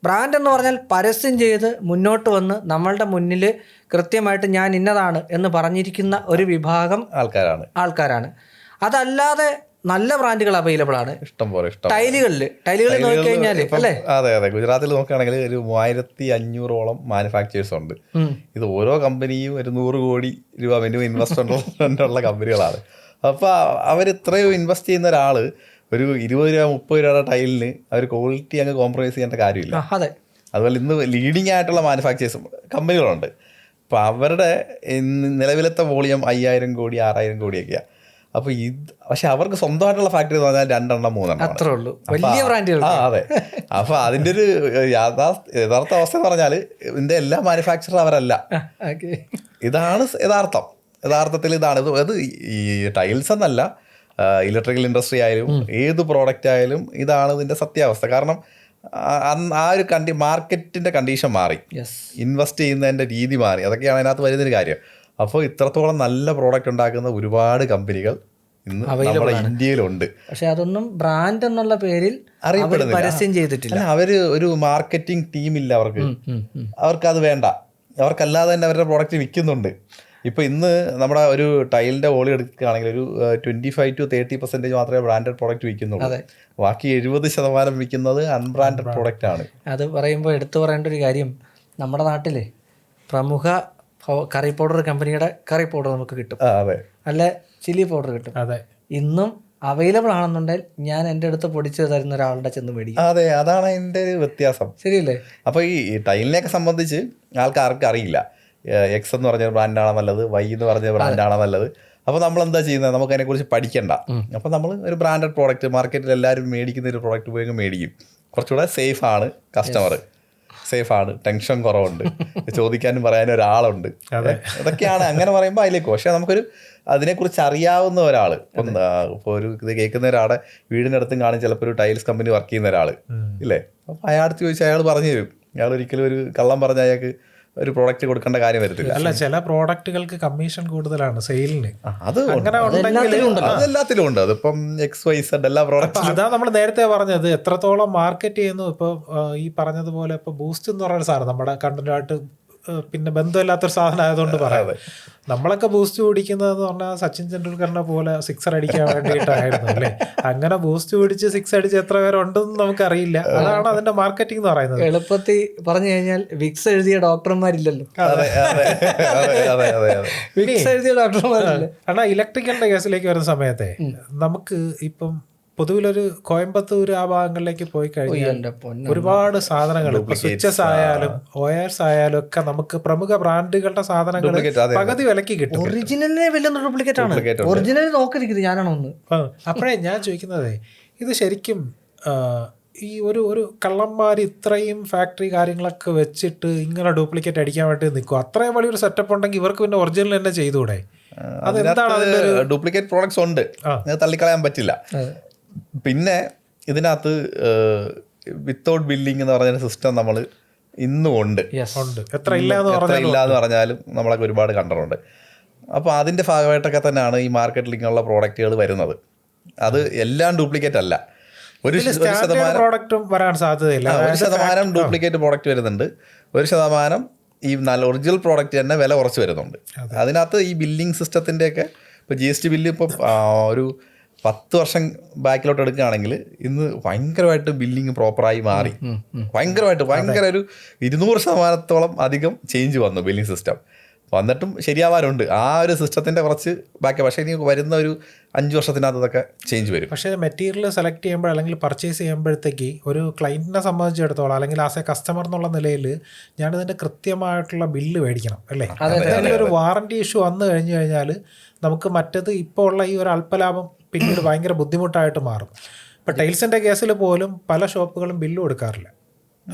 ബ്രാൻഡ് എന്ന് പറഞ്ഞാൽ പരസ്യം ചെയ്ത് മുന്നോട്ട് വന്ന് നമ്മളുടെ മുന്നിൽ കൃത്യമായിട്ട് ഞാൻ ഇന്നതാണ് എന്ന് പറഞ്ഞിരിക്കുന്ന ഒരു വിഭാഗം ആൾക്കാരാണ്. ആൾക്കാരാണ്. അതല്ലാതെ നല്ല ബ്രാൻഡുകൾ അവൈലബിൾ ആണ്. ഇഷ്ടം പോലെ ഇഷ്ടം ടൈലുകളിൽ ടൈലുകളിൽ നോക്കിക്കഴിഞ്ഞാൽ അല്ലേ? അതെ അതെ. ഗുജറാത്തിൽ നോക്കുകയാണെങ്കിൽ ഒരു മൂവായിരത്തി അഞ്ഞൂറോളം മാനുഫാക്ചേഴ്സ് ഉണ്ട് ഇത് ഓരോ കമ്പനിയും ഒരു നൂറ് കോടി രൂപ മിനിമം ഇൻവെസ്റ്റ്മെന്റ് ഉള്ള കമ്പനികളാണ്. അപ്പോൾ അവർ ഇത്രയും ഇൻവെസ്റ്റ് ചെയ്യുന്ന ഒരാൾ ഒരു ഇരുപത് രൂപ മുപ്പത് രൂപയുടെ ടൈലിന് അവർ ക്വാളിറ്റി അങ്ങ് കോംപ്രമൈസ് ചെയ്യേണ്ട കാര്യമില്ല. അതെ. അതുപോലെ ഇന്ന് ലീഡിങ് ആയിട്ടുള്ള മാനുഫാക്ചേഴ്സും കമ്പനികളുണ്ട്. അപ്പോൾ അവരുടെ നിലവിലത്തെ വോളിയം അയ്യായിരം കോടി ആറായിരം കോടിയൊക്കെയാണ് അപ്പോൾ ഇത് പക്ഷെ അവർക്ക് സ്വന്തമായിട്ടുള്ള ഫാക്ടറി എന്ന് പറഞ്ഞാൽ രണ്ടെണ്ണം മൂന്നെണ്ണം അത്രേ ഉള്ളൂ. വലിയ ബ്രാൻഡുകൾ ആ അതെ. അപ്പൊ അതിന്റെ ഒരു യഥാർത്ഥ അവസ്ഥ എന്ന് പറഞ്ഞാൽ ഇതിന്റെ എല്ലാ മാനുഫാക്ചറർ അവരല്ല. ഇതാണ് യഥാർത്ഥം. യഥാർത്ഥത്തിൽ ഇതാണ്. ഇത് അത് ഈ ടൈൽസ് എന്നല്ല ഇലക്ട്രിക്കൽ ഇൻഡസ്ട്രി ആയാലും ഏത് പ്രോഡക്റ്റ് ആയാലും ഇതാണ് ഇതിന്റെ സത്യാവസ്ഥ. കാരണം ആ- ഒരു കണ്ടി മാർക്കറ്റിന്റെ കണ്ടീഷൻ മാറി. ഇൻവെസ്റ്റ് ചെയ്യുന്നതിന്റെ രീതി മാറി. അതൊക്കെയാണ് അതിനകത്ത് വരുന്നൊരു കാര്യം. അപ്പോൾ ഇത്രത്തോളം നല്ല പ്രോഡക്റ്റ് ഉണ്ടാക്കുന്ന ഒരുപാട് കമ്പനികൾ ഇന്ന് നമ്മുടെ ഇന്ത്യയിലുണ്ട്. പക്ഷെ അതൊന്നും ബ്രാൻഡ് എന്നുള്ള പേരിൽ അറിയപ്പെടുന്നില്ല. പരസ്യം ചെയ്തിട്ടില്ല. അവർ ഒരു മാർക്കറ്റിംഗ് ടീം ഇല്ല അവർക്ക്. അവർക്ക് അത് വേണ്ട. അവർക്കല്ലാതെ തന്നെ അവരുടെ പ്രോഡക്റ്റ് വിൽക്കുന്നുണ്ട്. ഇപ്പൊ ഇന്ന് നമ്മുടെ ഒരു ടൈലിന്റെ ഓളി എടുക്കുകയാണെങ്കിൽ ഒരു twenty five to thirty percentage മാത്രമേ ബ്രാൻഡഡ് പ്രോഡക്റ്റ് വിൽക്കുന്നുള്ളൂ. ബാക്കി എഴുപത് ശതമാനം വിൽക്കുന്നത് അൺബ്രാൻഡഡ് പ്രോഡക്റ്റ് ആണ്. അത് പറയുമ്പോൾ എടുത്തു പറയേണ്ട ഒരു കാര്യം നമ്മുടെ നാട്ടിലെ പ്രമുഖ കറി പൗഡർ കമ്പനിയുടെ കറി പൗഡർ നമുക്ക് കിട്ടും. നല്ല അതെ. അല്ല ചില്ലി പൗഡർ കിട്ടും. അതെ. ഇന്നും അവൈലബിൾ ആണെന്നുണ്ടെങ്കിൽ ഞാൻ എന്റെ അടുത്ത് പൊടിച്ച് തരുന്ന ഒരാളുടെ ചെന്ന് മേടിക്കും. അതെ അതാണ് എന്റെ ഒരു വ്യത്യാസം. ശരിയല്ലേ? അപ്പോൾ ഈ ഈ ടൈലിനെയൊക്കെ സംബന്ധിച്ച് ആൾക്കാർക്ക് അറിയില്ല. എക്സ് എന്ന് പറഞ്ഞ ബ്രാൻഡാണ് നല്ലത് വൈ എന്ന് പറഞ്ഞ ബ്രാൻഡാണ് നല്ലത്. അപ്പോൾ നമ്മൾ എന്താ ചെയ്യുന്നത്? നമുക്ക് അതിനെക്കുറിച്ച് പഠിക്കണ്ട അപ്പോൾ നമ്മൾ ഒരു ബ്രാൻഡഡ് പ്രോഡക്റ്റ് മാർക്കറ്റിൽ എല്ലാവരും മേടിക്കുന്ന ഒരു പ്രോഡക്റ്റ് പോയി മേടിക്കും. കുറച്ചുകൂടെ സേഫ് ആണ് കസ്റ്റമർ സേഫ് ആണ് ടെൻഷൻ കുറവുണ്ട്. ചോദിക്കാനും പറയാനും ഒരാളുണ്ട്. അതൊക്കെയാണ് അങ്ങനെ പറയുമ്പോൾ അതിലേക്ക് പക്ഷേ നമുക്കൊരു അതിനെക്കുറിച്ച് അറിയാവുന്ന ഒരാൾ ഇപ്പം ഇപ്പോൾ ഒരു ഇത് കേൾക്കുന്ന ഒരാളെ വീടിനടുത്തും കാണും ചിലപ്പോൾ ഒരു ടൈൽസ് കമ്പനി വർക്ക് ചെയ്യുന്ന ഒരാൾ ഇല്ലേ? അപ്പം അയാൾ ചോദിച്ചാൽ അയാൾ പറഞ്ഞു തരും. അയാൾ ഒരിക്കലും ഒരു കള്ളം പറഞ്ഞ അയാൾക്ക് ഒരു പ്രോഡക്റ്റ് കൊടുക്കേണ്ട കാര്യം വരത്തില്ല. അല്ല ചില പ്രോഡക്റ്റുകൾക്ക് കമ്മീഷൻ കൂടുതലാണ് സെയിലിന് അത് അതെല്ലാത്തിലും ഉണ്ട്. അതിപ്പം എക്സ് വൈ സെഡ് എല്ലാ പ്രോഡക്റ്റ് അതാ നമ്മൾ നേരത്തെ പറഞ്ഞത് എത്രത്തോളം മാർക്കറ്റ് ചെയ്യുന്നു ഇപ്പോൾ ഈ പറഞ്ഞതുപോലെ ഇപ്പോൾ ബൂസ്റ്റ് എന്ന് പറയുന്ന സാധനം നമ്മുടെ കണ്ടന്റായിട്ട് പിന്നെ ബന്ധമില്ലാത്തൊരു സാധനം ആയതുകൊണ്ട് പറയാതെ നമ്മളൊക്കെ ബൂസ്റ്റ് പിടിക്കുന്നതെന്ന് പറഞ്ഞാൽ സച്ചിൻ തെണ്ടുൽക്കറിനെ പോലെ സിക്സർ അടിക്കാൻ വേണ്ടിയിട്ടായിരുന്നു അല്ലേ? അങ്ങനെ ബൂസ്റ്റ് പിടിച്ച് സിക്സ് അടിച്ച് എത്ര പേരുണ്ടെന്ന് നമുക്കറിയില്ല. അതാണ് അതിന്റെ മാർക്കറ്റിംഗ് എന്ന് പറയുന്നത്. എളുപ്പത്തിൽ പറഞ്ഞു കഴിഞ്ഞാൽ വിക്സ് എഴുതിയ ഡോക്ടർമാരില്ലല്ലോ. അതെ അതെ അതെ അതെ അതെ അതെ. വിക്സ് എഴുതിയ ഡോക്ടർമാരില്ല. കാരണം ഇലക്ട്രിക്കലിന്റെ കേസിലേക്ക് വരുന്ന സമയത്തെ നമുക്ക് ഇപ്പം പൊതുവിലൊരു കോയമ്പത്തൂർ ആ ഭാഗങ്ങളിലേക്ക് പോയി കഴിഞ്ഞാൽ ഒരുപാട് സാധനങ്ങൾ ഇപ്പൊ സ്വിച്ചസ് ആയാലും ഒയേഴ്സ് ആയാലും ഒക്കെ നമുക്ക് പ്രമുഖ ബ്രാൻഡുകളുടെ സാധനങ്ങൾ പകുതി വിലക്ക് കിട്ടും. ഒറിജിനലിനെ വലിയ ഡ്യൂപ്ലിക്കേറ്റ് ആണ്. ഒറിജിനൽ നോക്കരുത് ഞാനാണോ ഒന്ന് അപ്പോഴേ ഞാൻ ചോദിക്കുന്നതേ ഇത് ശരിക്കും ഈ ഒരു ഒരു കള്ളന്മാർ ഇത്രയും ഫാക്ടറി കാര്യങ്ങളൊക്കെ വെച്ചിട്ട് ഇങ്ങനെ ഡ്യൂപ്ലിക്കേറ്റ് അടിക്കാൻ വേണ്ടി നിൽക്കും അത്രയും വലിയൊരു സെറ്റപ്പ് ഉണ്ടെങ്കിൽ ഇവർക്ക് പിന്നെ ഒറിജിനൽ തന്നെ ചെയ്തുകൂടെ? ഡ്യൂപ്ലിക്കേറ്റ് പ്രോഡക്ട്സ് ഉണ്ട്. തള്ളിക്കളയാൻ പറ്റില്ല. പിന്നെ ഇതിനകത്ത് വിത്തൗട്ട് ബില്ലിംഗ് എന്ന് പറഞ്ഞ സിസ്റ്റം നമ്മൾ ഇന്നും ഉണ്ട്. ഉണ്ട്. എത്ര ഇല്ല എന്ന് പറഞ്ഞാലും നമ്മളൊക്കെ ഒരുപാട് കണ്ടിട്ടുണ്ട്. അപ്പോൾ അതിന്റെ ഭാഗമായിട്ടൊക്കെ തന്നെയാണ് ഈ മാർക്കറ്റിലേക്കുള്ള പ്രോഡക്റ്റുകൾ വരുന്നത്. അത് എല്ലാം ഡ്യൂപ്ലിക്കേറ്റ് അല്ല. ഒരു ശതമാനം പ്രോഡക്റ്റും വരാൻ സാധ്യതയില്ല. ഒരു ശതമാനം ഡ്യൂപ്ലിക്കേറ്റ് പ്രോഡക്റ്റ് വരുന്നുണ്ട്. ഒരു ശതമാനം ഈ നല്ല ഒറിജിനൽ പ്രോഡക്റ്റ് തന്നെ വില കുറച്ച് വരുന്നുണ്ട്. അതിനകത്ത് ഈ ബില്ലിംഗ് സിസ്റ്റത്തിന്റെയൊക്കെ ഇപ്പോൾ ജി എസ് ടി ബില്ല് ഇപ്പോൾ ഒരു പത്ത് വർഷം ബാക്കിലോട്ട് എടുക്കുകയാണെങ്കിൽ ഇന്ന് ഭയങ്കരമായിട്ട് ബില്ലിങ് പ്രോപ്പറായി മാറി. ഭയങ്കരമായിട്ട് ഭയങ്കര ഒരു ഇരുന്നൂറ് ശതമാനത്തോളം അധികം ചേഞ്ച് വന്നു ബില്ലിംഗ് സിസ്റ്റം. വന്നിട്ടും ശരിയാവാറുണ്ട് ആ ഒരു സിസ്റ്റത്തിന്റെ കുറച്ച് ബാക്കി. പക്ഷേ ഇനി വരുന്ന ഒരു അഞ്ച് വർഷത്തിനകത്ത് ഇതൊക്കെ ചേഞ്ച് വരും. പക്ഷേ മെറ്റീരിയൽ സെലക്ട് ചെയ്യുമ്പോൾ അല്ലെങ്കിൽ പർച്ചേസ് ചെയ്യുമ്പോഴത്തേക്ക് ഒരു ക്ലയന്റിനെ സംബന്ധിച്ചിടത്തോളം അല്ലെങ്കിൽ ആസ് എ കസ്റ്റമർ എന്നുള്ള നിലയിൽ ഞാനിതിന്റെ കൃത്യമായിട്ടുള്ള ബില്ല് മേടിക്കണം അല്ലേ? എന്തെങ്കിലും ഒരു വാറണ്ടി ഇഷ്യൂ വന്നു കഴിഞ്ഞു കഴിഞ്ഞാൽ നമുക്ക് മറ്റത് ഇപ്പോൾ ഉള്ള ഈ ഒരു അല്പലാഭം പിന്നീട് ഭയങ്കര ബുദ്ധിമുട്ടായിട്ട് മാറും. ഇപ്പം ടൈൽസിന്റെ കേസിൽ പോലും പല ഷോപ്പുകളും ബില്ല് കൊടുക്കാറില്ല.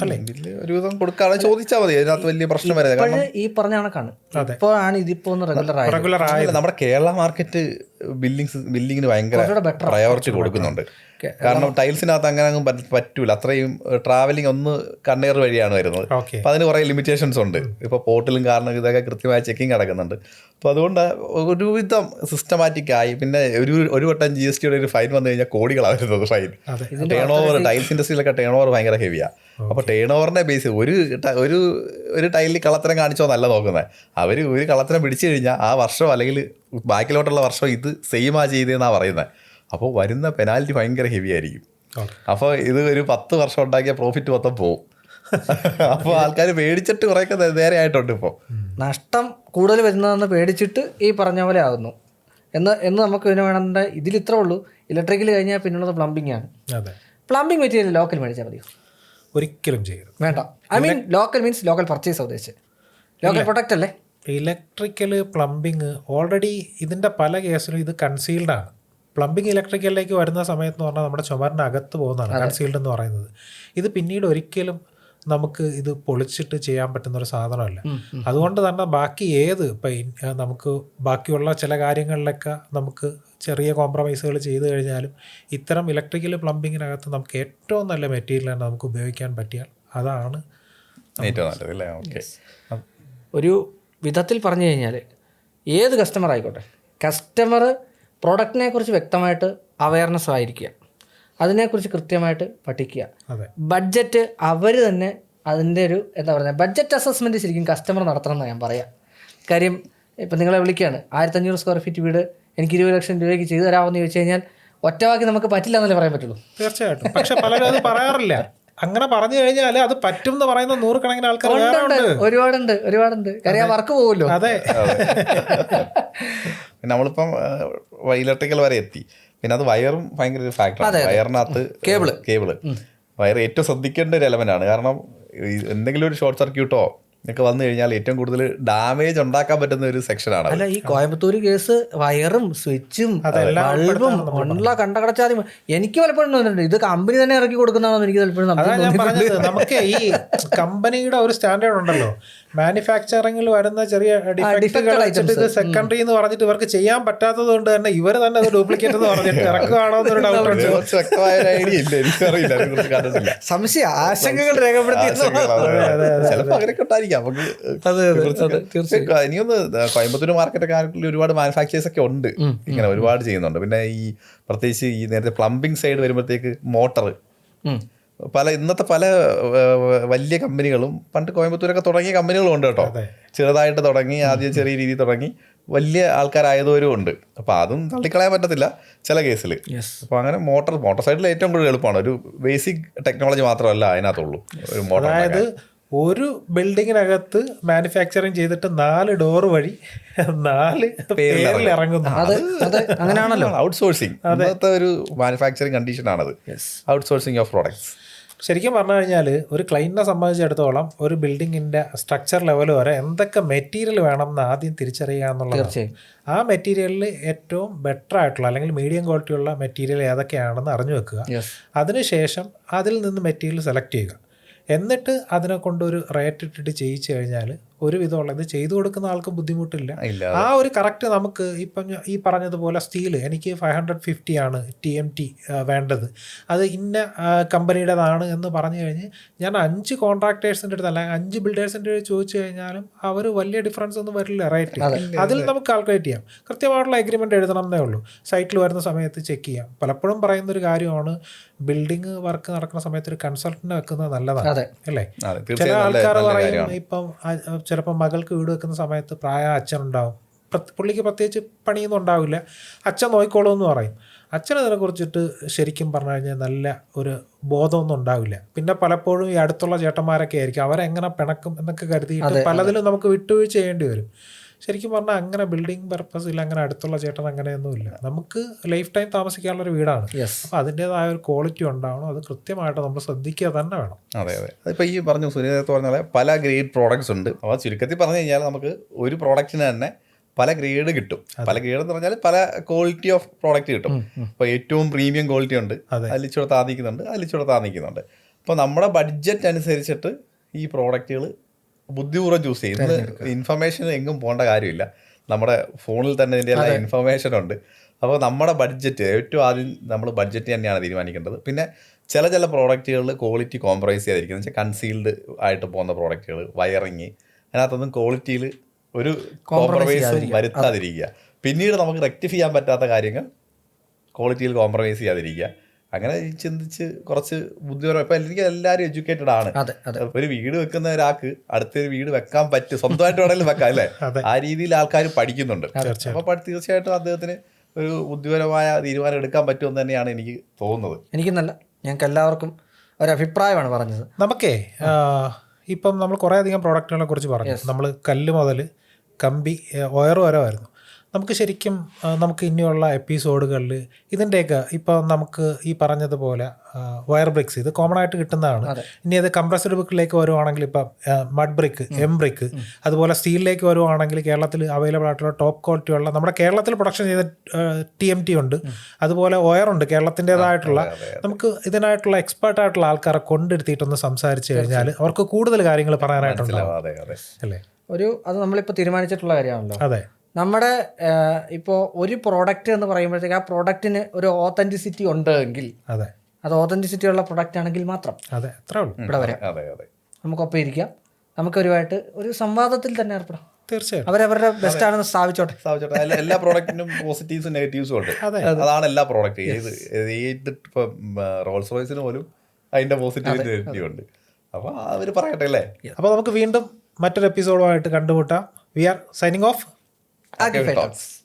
അല്ലേ ഒരു ഒരുവിധം കൊടുക്കാതെ ചോദിച്ചാൽ മതി. അതിനകത്ത് വലിയ പ്രശ്നം വരാതെ ഈ പറഞ്ഞ കണക്കാണ്. ആണ് ഇതിപ്പോ റെഗുലർ ആയത്. നമ്മുടെ കേരള മാർക്കറ്റ് ബില്ലിംഗ് ബില്ലിങ്ങിന് ഭയങ്കര പ്രയോറിറ്റി കൊടുക്കുന്നുണ്ട്. കാരണം ടൈൽസിനകത്ത് അങ്ങനെ അങ്ങ് പറ്റൂല. അത്രയും ട്രാവലിംഗ് ഒന്ന് കണ്ണേർ വഴിയാണ് വരുന്നത്. അപ്പം അതിന് കുറേ ലിമിറ്റേഷൻസ് ഉണ്ട്. ഇപ്പോൾ പോർട്ടിലും കാരണം ഇതൊക്കെ കൃത്യമായ ചെക്കിങ് നടക്കുന്നുണ്ട്. അപ്പോൾ അതുകൊണ്ട് ഒരുവിധം സിസ്റ്റമാറ്റിക്കായി പിന്നെ ഒരു ഒരു വട്ടം ജി എസ് ടിയുടെ ഒരു ഫൈൻ വന്നു കഴിഞ്ഞാൽ കോടികളാണ് വരുന്നത് ഫൈൻ ടേൺ ഓവർ ടൈൽസ് ഇൻഡസ്ട്രിയിലൊക്കെ ടേൺ ഓവർ ഭയങ്കര ഹെവിയാണ് അപ്പോൾ ടേൺ ഓവറിന്റെ ബേസ് ഒരു ഒരു ഒരു ടൈലിൽ കള്ളത്തരം കാണിച്ചോ നല്ല നോക്കുന്നത് അവർ ഒരു കള്ളത്തരം പിടിച്ചു കഴിഞ്ഞാൽ ആ വർഷം അല്ലെങ്കിൽ ബാക്കിലോട്ടുള്ള വർഷം ഇത് സെയിമാ ചെയ്തതെന്നാണ് പറയുന്നത് അപ്പോൾ വരുന്ന പെനാൽറ്റി ഭയങ്കര ഹെവി ആയിരിക്കും. അപ്പോൾ ഇത് ഒരു പത്ത് വർഷം ഉണ്ടാക്കിയ പ്രോഫിറ്റ് മൊത്തം പോവും. അപ്പോൾ ആൾക്കാർ പേടിച്ചിട്ട് കുറേയൊക്കെ നേരെ ആയിട്ടുണ്ട് ഇപ്പോൾ നഷ്ടം കൂടുതൽ വരുന്നതെന്ന് പേടിച്ചിട്ട് ഈ പറഞ്ഞ പോലെ ആകുന്നു എന്ന് എന്ന് നമുക്ക് ഇതിന് വേണ്ട ഇതിൽ ഇത്രേ ഉള്ളൂ. ഇലക്ട്രിക്കൽ കഴിഞ്ഞാൽ പിന്നുള്ളത് പ്ലംബിംഗ് ആണ്. അതെ. പ്ലംബിംഗ് മെറ്റീരിയൽ ലോക്കൽ മേടിച്ചാൽ മതിയോ? ഒരിക്കലും ചെയ്യരുത്. വേണ്ട. I mean local means local purchase ഉദ്ദേശിച്ച്. ലോക്കൽ പ്രൊഡക്റ്റ് അല്ലേ? ഇലക്ട്രിക്കൽ പ്ലംബിങ് ഓൾറെഡി ഇതിന്റെ പല കേസിലും ഇത് കൺസീൽഡ് ആണ്. പ്ലംബിംഗ് ഇലക്ട്രിക്കലിലേക്ക് വരുന്ന സമയത്ത് എന്ന് പറഞ്ഞാൽ നമ്മുടെ ചുമരിന് അകത്ത് പോകുന്നതാണ് കൺസീൽഡ് എന്ന് പറയുന്നത്. ഇത് പിന്നീട് ഒരിക്കലും നമുക്ക് ഇത് പൊളിച്ചിട്ട് ചെയ്യാൻ പറ്റുന്ന ഒരു സാധനമല്ല. അതുകൊണ്ട് തന്നെ ബാക്കി ഏത് ഇപ്പം നമുക്ക് ബാക്കിയുള്ള ചില കാര്യങ്ങളിലൊക്കെ നമുക്ക് ചെറിയ കോംപ്രമൈസുകൾ ചെയ്തു കഴിഞ്ഞാലും ഇത്തരം ഇലക്ട്രിക്കൽ പ്ലംബിങ്ങിനകത്ത് നമുക്ക് ഏറ്റവും നല്ല മെറ്റീരിയൽ മെറ്റീരിയലാണ് നമുക്ക് ഉപയോഗിക്കാൻ പറ്റിയാൽ അതാണ് ഏറ്റവും നല്ലത് അല്ലേ? ഓക്കെ. ഒരു വിധത്തിൽ പറഞ്ഞു കഴിഞ്ഞാൽ ഏത് കസ്റ്റമർ ആയിക്കോട്ടെ? കസ്റ്റമർ പ്രോഡക്റ്റിനെ കുറിച്ച് വ്യക്തമായിട്ട് അവയർനെസ് ആയിരിക്കുക. അതിനെക്കുറിച്ച് കൃത്യമായിട്ട് പഠിക്കുക. ബഡ്ജറ്റ് അവർ തന്നെ അതിന്റെ ഒരു എന്താ പറയുക ബഡ്ജറ്റ് അസസ്മെന്റ് ശരിക്കും കസ്റ്റമർ നടത്തണം എന്ന് ഞാൻ പറയാം. കാര്യം ഇപ്പം നിങ്ങളെ വിളിക്കുകയാണ് ആയിരത്തഞ്ഞൂറ് സ്ക്വയർ ഫീറ്റ് വീട് എനിക്ക് ഇരുപത് ലക്ഷം രൂപയ്ക്ക് ചെയ്തു തരാമെന്ന് ചോദിച്ചു കഴിഞ്ഞാൽ ഒറ്റവാക്കി നമുക്ക് പറ്റില്ല എന്നല്ലേ പറയാൻ പറ്റുള്ളൂ. തീർച്ചയായിട്ടും. പക്ഷെ പലരും അത് പറയാറില്ല. അങ്ങനെ പറഞ്ഞു കഴിഞ്ഞാൽ അത് പറ്റും എന്ന് പറയുന്ന നൂറുകണക്കിന് ആൾക്കാർ ഒരുപാടുണ്ട് ഒരുപാടുണ്ട്. കാര്യം വർക്ക് പോകുമല്ലോ അതെ. നമ്മളിപ്പം ഇലക്ട്രിക്കൽ വരെ എത്തി. പിന്നെ അത് വയറും ഭയങ്കര ഒരു ഫാക്ടറാണ് വയറിനകത്ത് കേബിൾ. കേബിൾ. വയർ ഏറ്റവും ശ്രദ്ധിക്കേണ്ട ഒരു എലമെന്റ് ആണ്. കാരണം എന്തെങ്കിലും ഒരു ഷോർട്ട് സർക്യൂട്ടോ ഒക്കെ വന്നു കഴിഞ്ഞാൽ ഏറ്റവും കൂടുതൽ ഡാമേജ് ഉണ്ടാക്കാൻ പറ്റുന്ന ഒരു സെക്ഷനാണ് അല്ല ഈ കോയമ്പത്തൂർ കേസ് വയറും സ്വിച്ചും ബൾബും ഉള്ള കണ്ടകടച്ചാതി എനിക്ക് പലപ്പോഴും തോന്നിയിട്ടുണ്ട് ഇത് കമ്പനി തന്നെ ഇറക്കി കൊടുക്കുന്നതാണെന്ന് എനിക്ക് പലപ്പോഴും. നമുക്ക് ഈ കമ്പനിയുടെ ഒരു സ്റ്റാൻഡേർഡ് ഉണ്ടല്ലോ. മാനുഫാക്ചറിംഗിൽ വരുന്ന ചെറിയ ഡിഫക്റ്റുകൾ defected വെച്ചിട്ട് ഇത് സെക്കൻഡറി എന്ന് പറഞ്ഞിട്ട് ഇവർക്ക് ചെയ്യാൻ പറ്റാത്തത് കൊണ്ട് തന്നെ ഇവർ തന്നെ അത് ഡ്യൂപ്ലിക്കേറ്റ് എന്ന് പറഞ്ഞിട്ട് ഇറക്കുകയാണോ എന്നൊരു ഡൗട്ട് ഉണ്ട്. ഇതിനെ വ്യക്തമായ ഐഡിയ ഇല്ല എനിക്കറിയില്ല അതിനെ സംശയ ആശങ്കകൾ രേഖപ്പെടുത്തി ഇനിയൊന്ന് കോയമ്പത്തൂർ മാർക്കറ്റൊക്കെ ആണെങ്കിൽ ഒരുപാട് മാനുഫാക്ചേഴ്സ് ഒക്കെ ഉണ്ട്. ഇങ്ങനെ ഒരുപാട് ചെയ്യുന്നുണ്ട്. പിന്നെ ഈ പ്രത്യേകിച്ച് ഈ നേരത്തെ പ്ലംബിംഗ് സൈഡ് വരുമ്പോഴത്തേക്ക് മോട്ടർ പല ഇന്നത്തെ പല വലിയ കമ്പനികളും പണ്ട് കോയമ്പത്തൂരൊക്കെ തുടങ്ങിയ കമ്പനികളും ഉണ്ട് കേട്ടോ. ചെറുതായിട്ട് തുടങ്ങി ആദ്യം ചെറിയ രീതിയിൽ തുടങ്ങി. വലിയ ആൾക്കാരായതുവരും ഉണ്ട്. അപ്പോൾ അതും തള്ളിക്കളയാൻ പറ്റത്തില്ല ചില കേസിൽ അപ്പോൾ അങ്ങനെ മോട്ടോർ മോട്ടോർ സൈഡിൽ ഏറ്റവും കൂടുതൽ എളുപ്പമാണ്. ഒരു ബേസിക് ടെക്നോളജി മാത്രമല്ല അതിനകത്തുള്ളൂ. ഒരു മോട്ടോർ അതായത് ഒരു ബിൽഡിങ്ങിനകത്ത് മാനുഫാക്ചറിങ് ചെയ്തിട്ട് നാല് ഡോർ വഴി നാല് പേരിൽ ഇറങ്ങുന്നു അതെ അങ്ങനെയാണല്ലോ ഔട്ട് സോഴ്സിങ് ഇന്നത്തെ ഒരു മാനുഫാക്ചറിങ് കണ്ടീഷനാണത് ഔട്ട് സോഴ്സിങ് ഓഫ് പ്രോഡക്ട്സ് ശരിക്കും പറഞ്ഞു കഴിഞ്ഞാൽ ഒരു ക്ലൈന്റിനെ സംബന്ധിച്ചിടത്തോളം ഒരു ബിൽഡിങ്ങിന്റെ സ്ട്രക്ചർ ലെവൽ വരെ എന്തൊക്കെ മെറ്റീരിയൽ വേണം എന്ന് ആദ്യം തിരിച്ചറിയുക എന്നുള്ളത് ആ മെറ്റീരിയലിൽ ഏറ്റവും ബെറ്റർ ആയിട്ടുള്ള അല്ലെങ്കിൽ മീഡിയം ക്വാളിറ്റി ഉള്ള മെറ്റീരിയൽ ഏതൊക്കെയാണെന്ന് അറിഞ്ഞു വെക്കുക. അതിനുശേഷം അതിൽ നിന്ന് മെറ്റീരിയൽ സെലക്ട് ചെയ്യുക. എന്നിട്ട് അതിനെ കൊണ്ടൊരു റേറ്റ് ഇട്ടിട്ട് ചെയ്യിച്ചു കഴിഞ്ഞാൽ ഒരു വിധമുള്ള ഇത് ചെയ്തു കൊടുക്കുന്ന ആൾക്ക് ബുദ്ധിമുട്ടില്ല. ആ ഒരു കറക്റ്റ് നമുക്ക് ഇപ്പം ഈ പറഞ്ഞതുപോലെ സ്റ്റീൽ എനിക്ക് ഫൈവ് ഹൺഡ്രഡ് ഫിഫ്റ്റി ആണ് ടി എം ടി വേണ്ടത്. അത് ഇന്ന കമ്പനിയുടേതാണ് എന്ന് പറഞ്ഞു കഴിഞ്ഞ് ഞാൻ അഞ്ച് കോൺട്രാക്ടേഴ്സിന്റെ അടുത്ത് അല്ലെങ്കിൽ അഞ്ച് ബിൽഡേഴ്സിന്റെ അടുത്ത് ചോദിച്ചു കഴിഞ്ഞാലും അവർ വലിയ ഡിഫറൻസ് ഒന്നും വരില്ല റേറ്റ്. അതിൽ നമുക്ക് കാൽക്കുലേറ്റ് ചെയ്യാം. കൃത്യമായിട്ടുള്ള എഗ്രിമെന്റ് എഴുതണം എന്നേ ഉള്ളൂ. സൈറ്റിൽ വരുന്ന സമയത്ത് ചെക്ക് ചെയ്യാം. പലപ്പോഴും പറയുന്ന ഒരു കാര്യമാണ് ബിൽഡിംഗ് വർക്ക് നടക്കുന്ന സമയത്ത് ഒരു കൺസൾട്ടന്റ് വെക്കുന്നത് നല്ലതാണ് അല്ലേ? അതെ ചില നല്ല ആൾക്കാർ പറയും കാര്യമാണ്. ഇപ്പം ചിലപ്പോൾ മകൾക്ക് വീട് വെക്കുന്ന സമയത്ത് പ്രായ അച്ഛനുണ്ടാവും. പുള്ളിക്ക് പ്രത്യേകിച്ച് പണിയൊന്നും ഉണ്ടാവില്ല. അച്ഛൻ നോക്കിക്കോളും എന്ന് പറയും. അച്ഛൻ ഇതിനെ കുറിച്ചിട്ട് ശരിക്കും പറഞ്ഞു കഴിഞ്ഞാൽ നല്ല ഒരു ബോധമൊന്നും ഉണ്ടാവില്ല. പിന്നെ പലപ്പോഴും ഈ അടുത്തുള്ള ചേട്ടന്മാരൊക്കെ ആയിരിക്കും. അവരെങ്ങനെ പിണക്കും എന്നൊക്കെ കരുതിയിട്ട് പലതിലും നമുക്ക് വിട്ടുവീഴ്ച ചെയ്യേണ്ടി വരും. ശരിക്കും പറഞ്ഞാൽ അങ്ങനെ ബിൽഡിംഗ് ഇല്ല അങ്ങനെ അടുത്തുള്ള ചേട്ടൻ അങ്ങനെയൊന്നുമില്ല. നമുക്ക് ലൈഫ് ടൈം താമസിക്കാനുള്ള ഒരു വീടാണ്. അപ്പോൾ അതിന്റെതായ ഒരു ക്വാളിറ്റി ഉണ്ടാവണം. അത് കൃത്യമായിട്ട് നമ്മൾ ശ്രദ്ധിക്കുക തന്നെ വേണം. അതെ അതെ. അതിപ്പോൾ ഈ പറഞ്ഞു സുനിതത്ത് പറഞ്ഞ പോലെ ഗ്രേഡ് പ്രോഡക്ട്സ് ഉണ്ട്. അപ്പോൾ ചുരുക്കത്തിൽ പറഞ്ഞു കഴിഞ്ഞാൽ നമുക്ക് ഒരു പ്രോഡക്റ്റിന് തന്നെ പല ഗ്രേഡ് കിട്ടും. പല ഗ്രേഡ് എന്ന് പറഞ്ഞാൽ പല ക്വാളിറ്റി ഓഫ് പ്രോഡക്റ്റ് കിട്ടും. അപ്പോൾ ഏറ്റവും പ്രീമിയം ക്വാളിറ്റി ഉണ്ട്. അതിലിച്ചൂടെ താന്നിക്കുന്നുണ്ട് അതിൽ ഇച്ചിരി താന്നിക്കുന്നുണ്ട്. അപ്പോൾ നമ്മുടെ ബഡ്ജറ്റ് അനുസരിച്ചിട്ട് ഈ പ്രോഡക്റ്റുകൾ ബുദ്ധിപൂർവം ചൂസ് ചെയ്യും. ഇൻഫർമേഷൻ എങ്ങും പോകേണ്ട കാര്യമില്ല. നമ്മുടെ ഫോണിൽ തന്നെ ഇതിന്റെ എല്ലാ ഇൻഫർമേഷൻ ഉണ്ട്. അപ്പോൾ നമ്മുടെ ബഡ്ജറ്റ് ഏറ്റവും ആദ്യം നമ്മൾ ബഡ്ജറ്റ് തന്നെയാണ് തീരുമാനിക്കേണ്ടത്. പിന്നെ ചില ചില പ്രോഡക്റ്റുകളിൽ ക്വാളിറ്റി കോംപ്രമൈസ് ചെയ്തിരിക്കുന്നത് വെച്ചാൽ കൺസീൽഡ് ആയിട്ട് പോകുന്ന പ്രോഡക്റ്റുകൾ വയറിങ് അതിനകത്തൊന്നും ക്വാളിറ്റിയിൽ ഒരു കോംപ്രമൈസ് വരുത്താതിരിക്കുക. പിന്നീട് നമുക്ക് റെക്ടിഫൈ ചെയ്യാൻ പറ്റാത്ത കാര്യങ്ങൾ ക്വാളിറ്റിയിൽ കോംപ്രമൈസ് ചെയ്യാതിരിക്കുക. അങ്ങനെ ചിന്തിച്ച് കുറച്ച് ബുദ്ധിപരം ഇപ്പം എനിക്ക് എല്ലാവരും എഡ്യൂക്കേറ്റഡ് ആണ്. ഒരു വീട് വെക്കുന്ന ഒരാൾക്ക് അടുത്തൊരു വീട് വെക്കാൻ പറ്റും. സ്വന്തമായിട്ട് വേണമെങ്കിലും വെക്കാം അല്ലേ? ആ രീതിയിൽ ആൾക്കാർ പഠിക്കുന്നുണ്ട്. അപ്പോൾ തീർച്ചയായിട്ടും അദ്ദേഹത്തിന് ഒരു ബുദ്ധിപരമായ തീരുമാനം എടുക്കാൻ പറ്റുമെന്ന് തന്നെയാണ് എനിക്ക് തോന്നുന്നത്. എനിക്ക് നല്ല. ഞങ്ങൾക്ക് എല്ലാവർക്കും ഒരു അഭിപ്രായമാണ് പറഞ്ഞത്. നമുക്കേ ഇപ്പം നമ്മൾ കുറേ അധികം പ്രോഡക്റ്റുകളെ കുറിച്ച് പറഞ്ഞു. നമ്മൾ കല്ല് മുതൽ കമ്പി വയർ വരെ വരുന്നു. നമുക്ക് ശരിക്കും നമുക്ക് ഇനിയുള്ള എപ്പിസോഡുകളിൽ ഇതിന്റെയൊക്കെ ഇപ്പോൾ നമുക്ക് ഈ പറഞ്ഞതുപോലെ വയർ ബ്രിക്സ് ഇത് കോമൺ ആയിട്ട് കിട്ടുന്നതാണ്. ഇനി അത് കംപ്രസ്ഡ് ബ്രിക്കിലേക്ക് വരുവാണെങ്കിൽ ഇപ്പം മഡ് ബ്രിക്ക് എം ബ്രിക്ക് അതുപോലെ സ്റ്റീലിലേക്ക് വരുവാണെങ്കിൽ കേരളത്തിൽ അവൈലബിൾ ആയിട്ടുള്ള ടോപ്പ് ക്വാളിറ്റി ഉള്ള നമ്മുടെ കേരളത്തിൽ പ്രൊഡക്ഷൻ ചെയ്ത ടി എം ടി ഉണ്ട്. അതുപോലെ ഉണ്ട് കേരളത്തിന്റെതായിട്ടുള്ള നമുക്ക് ഇതിനായിട്ടുള്ള എക്സ്പേർട്ട് ആയിട്ടുള്ള ആൾക്കാരെ കൊണ്ടിരുത്തിയിട്ടൊന്ന് സംസാരിച്ചു കഴിഞ്ഞാൽ അവർക്ക് കൂടുതൽ കാര്യങ്ങൾ പറയാനായിട്ടുണ്ടാവും. അതെ അതെ. അല്ലേ? ഒരു അത് നമ്മളിപ്പോൾ തീരുമാനിച്ചിട്ടുള്ള കാര്യമാണല്ലോ. അതെ. നമ്മുടെ ഇപ്പോൾ ഒരു പ്രോഡക്റ്റ് എന്ന് പറയുമ്പോഴത്തേക്ക് ആ പ്രോഡക്റ്റിന് ഒരു ഓതന്റിസിറ്റി ഉണ്ട് എങ്കിൽ അതെ. അത് ഓതന്റിസിറ്റി ഉള്ള പ്രൊഡക്റ്റ് ആണെങ്കിൽ മാത്രം അതെ അത്രേ ഉള്ളൂ. ഇവിടെ വരെ. അതെ അതെ നമുക്കൊപ്പം ഇരിക്കാം. നമുക്കൊരുമായിട്ട് ഒരു സംവാദത്തിൽ തന്നെ ഏർപ്പെടാം. തീർച്ചയായും അവരവരുടെ ബെസ്റ്റ് ആണെന്ന് സ്ഥാപിച്ചോട്ടെ. സ്ഥാപിച്ചോട്ടെ. എല്ലാ എല്ലാ പ്രോഡക്റ്റിനും പോസിറ്റീവ്സും നെഗറ്റീവ്സും ഉണ്ട്. അതെ. അതാണ് എല്ലാ പ്രോഡക്റ്റ് ഏത് ഏത് ഇപ്പം റോൾസ് റോയ്സിന് പോലും അതിന്റെ പോസിറ്റീവ് നെഗറ്റീവ് ഉണ്ട്. അപ്പോൾ അവർ പറയട്ടെ അല്ലേ? അപ്പോൾ നമുക്ക് വീണ്ടും മറ്റൊരു എപ്പിസോഡുമായിട്ട് കണ്ടുമുട്ടാം. V are signing off I'll,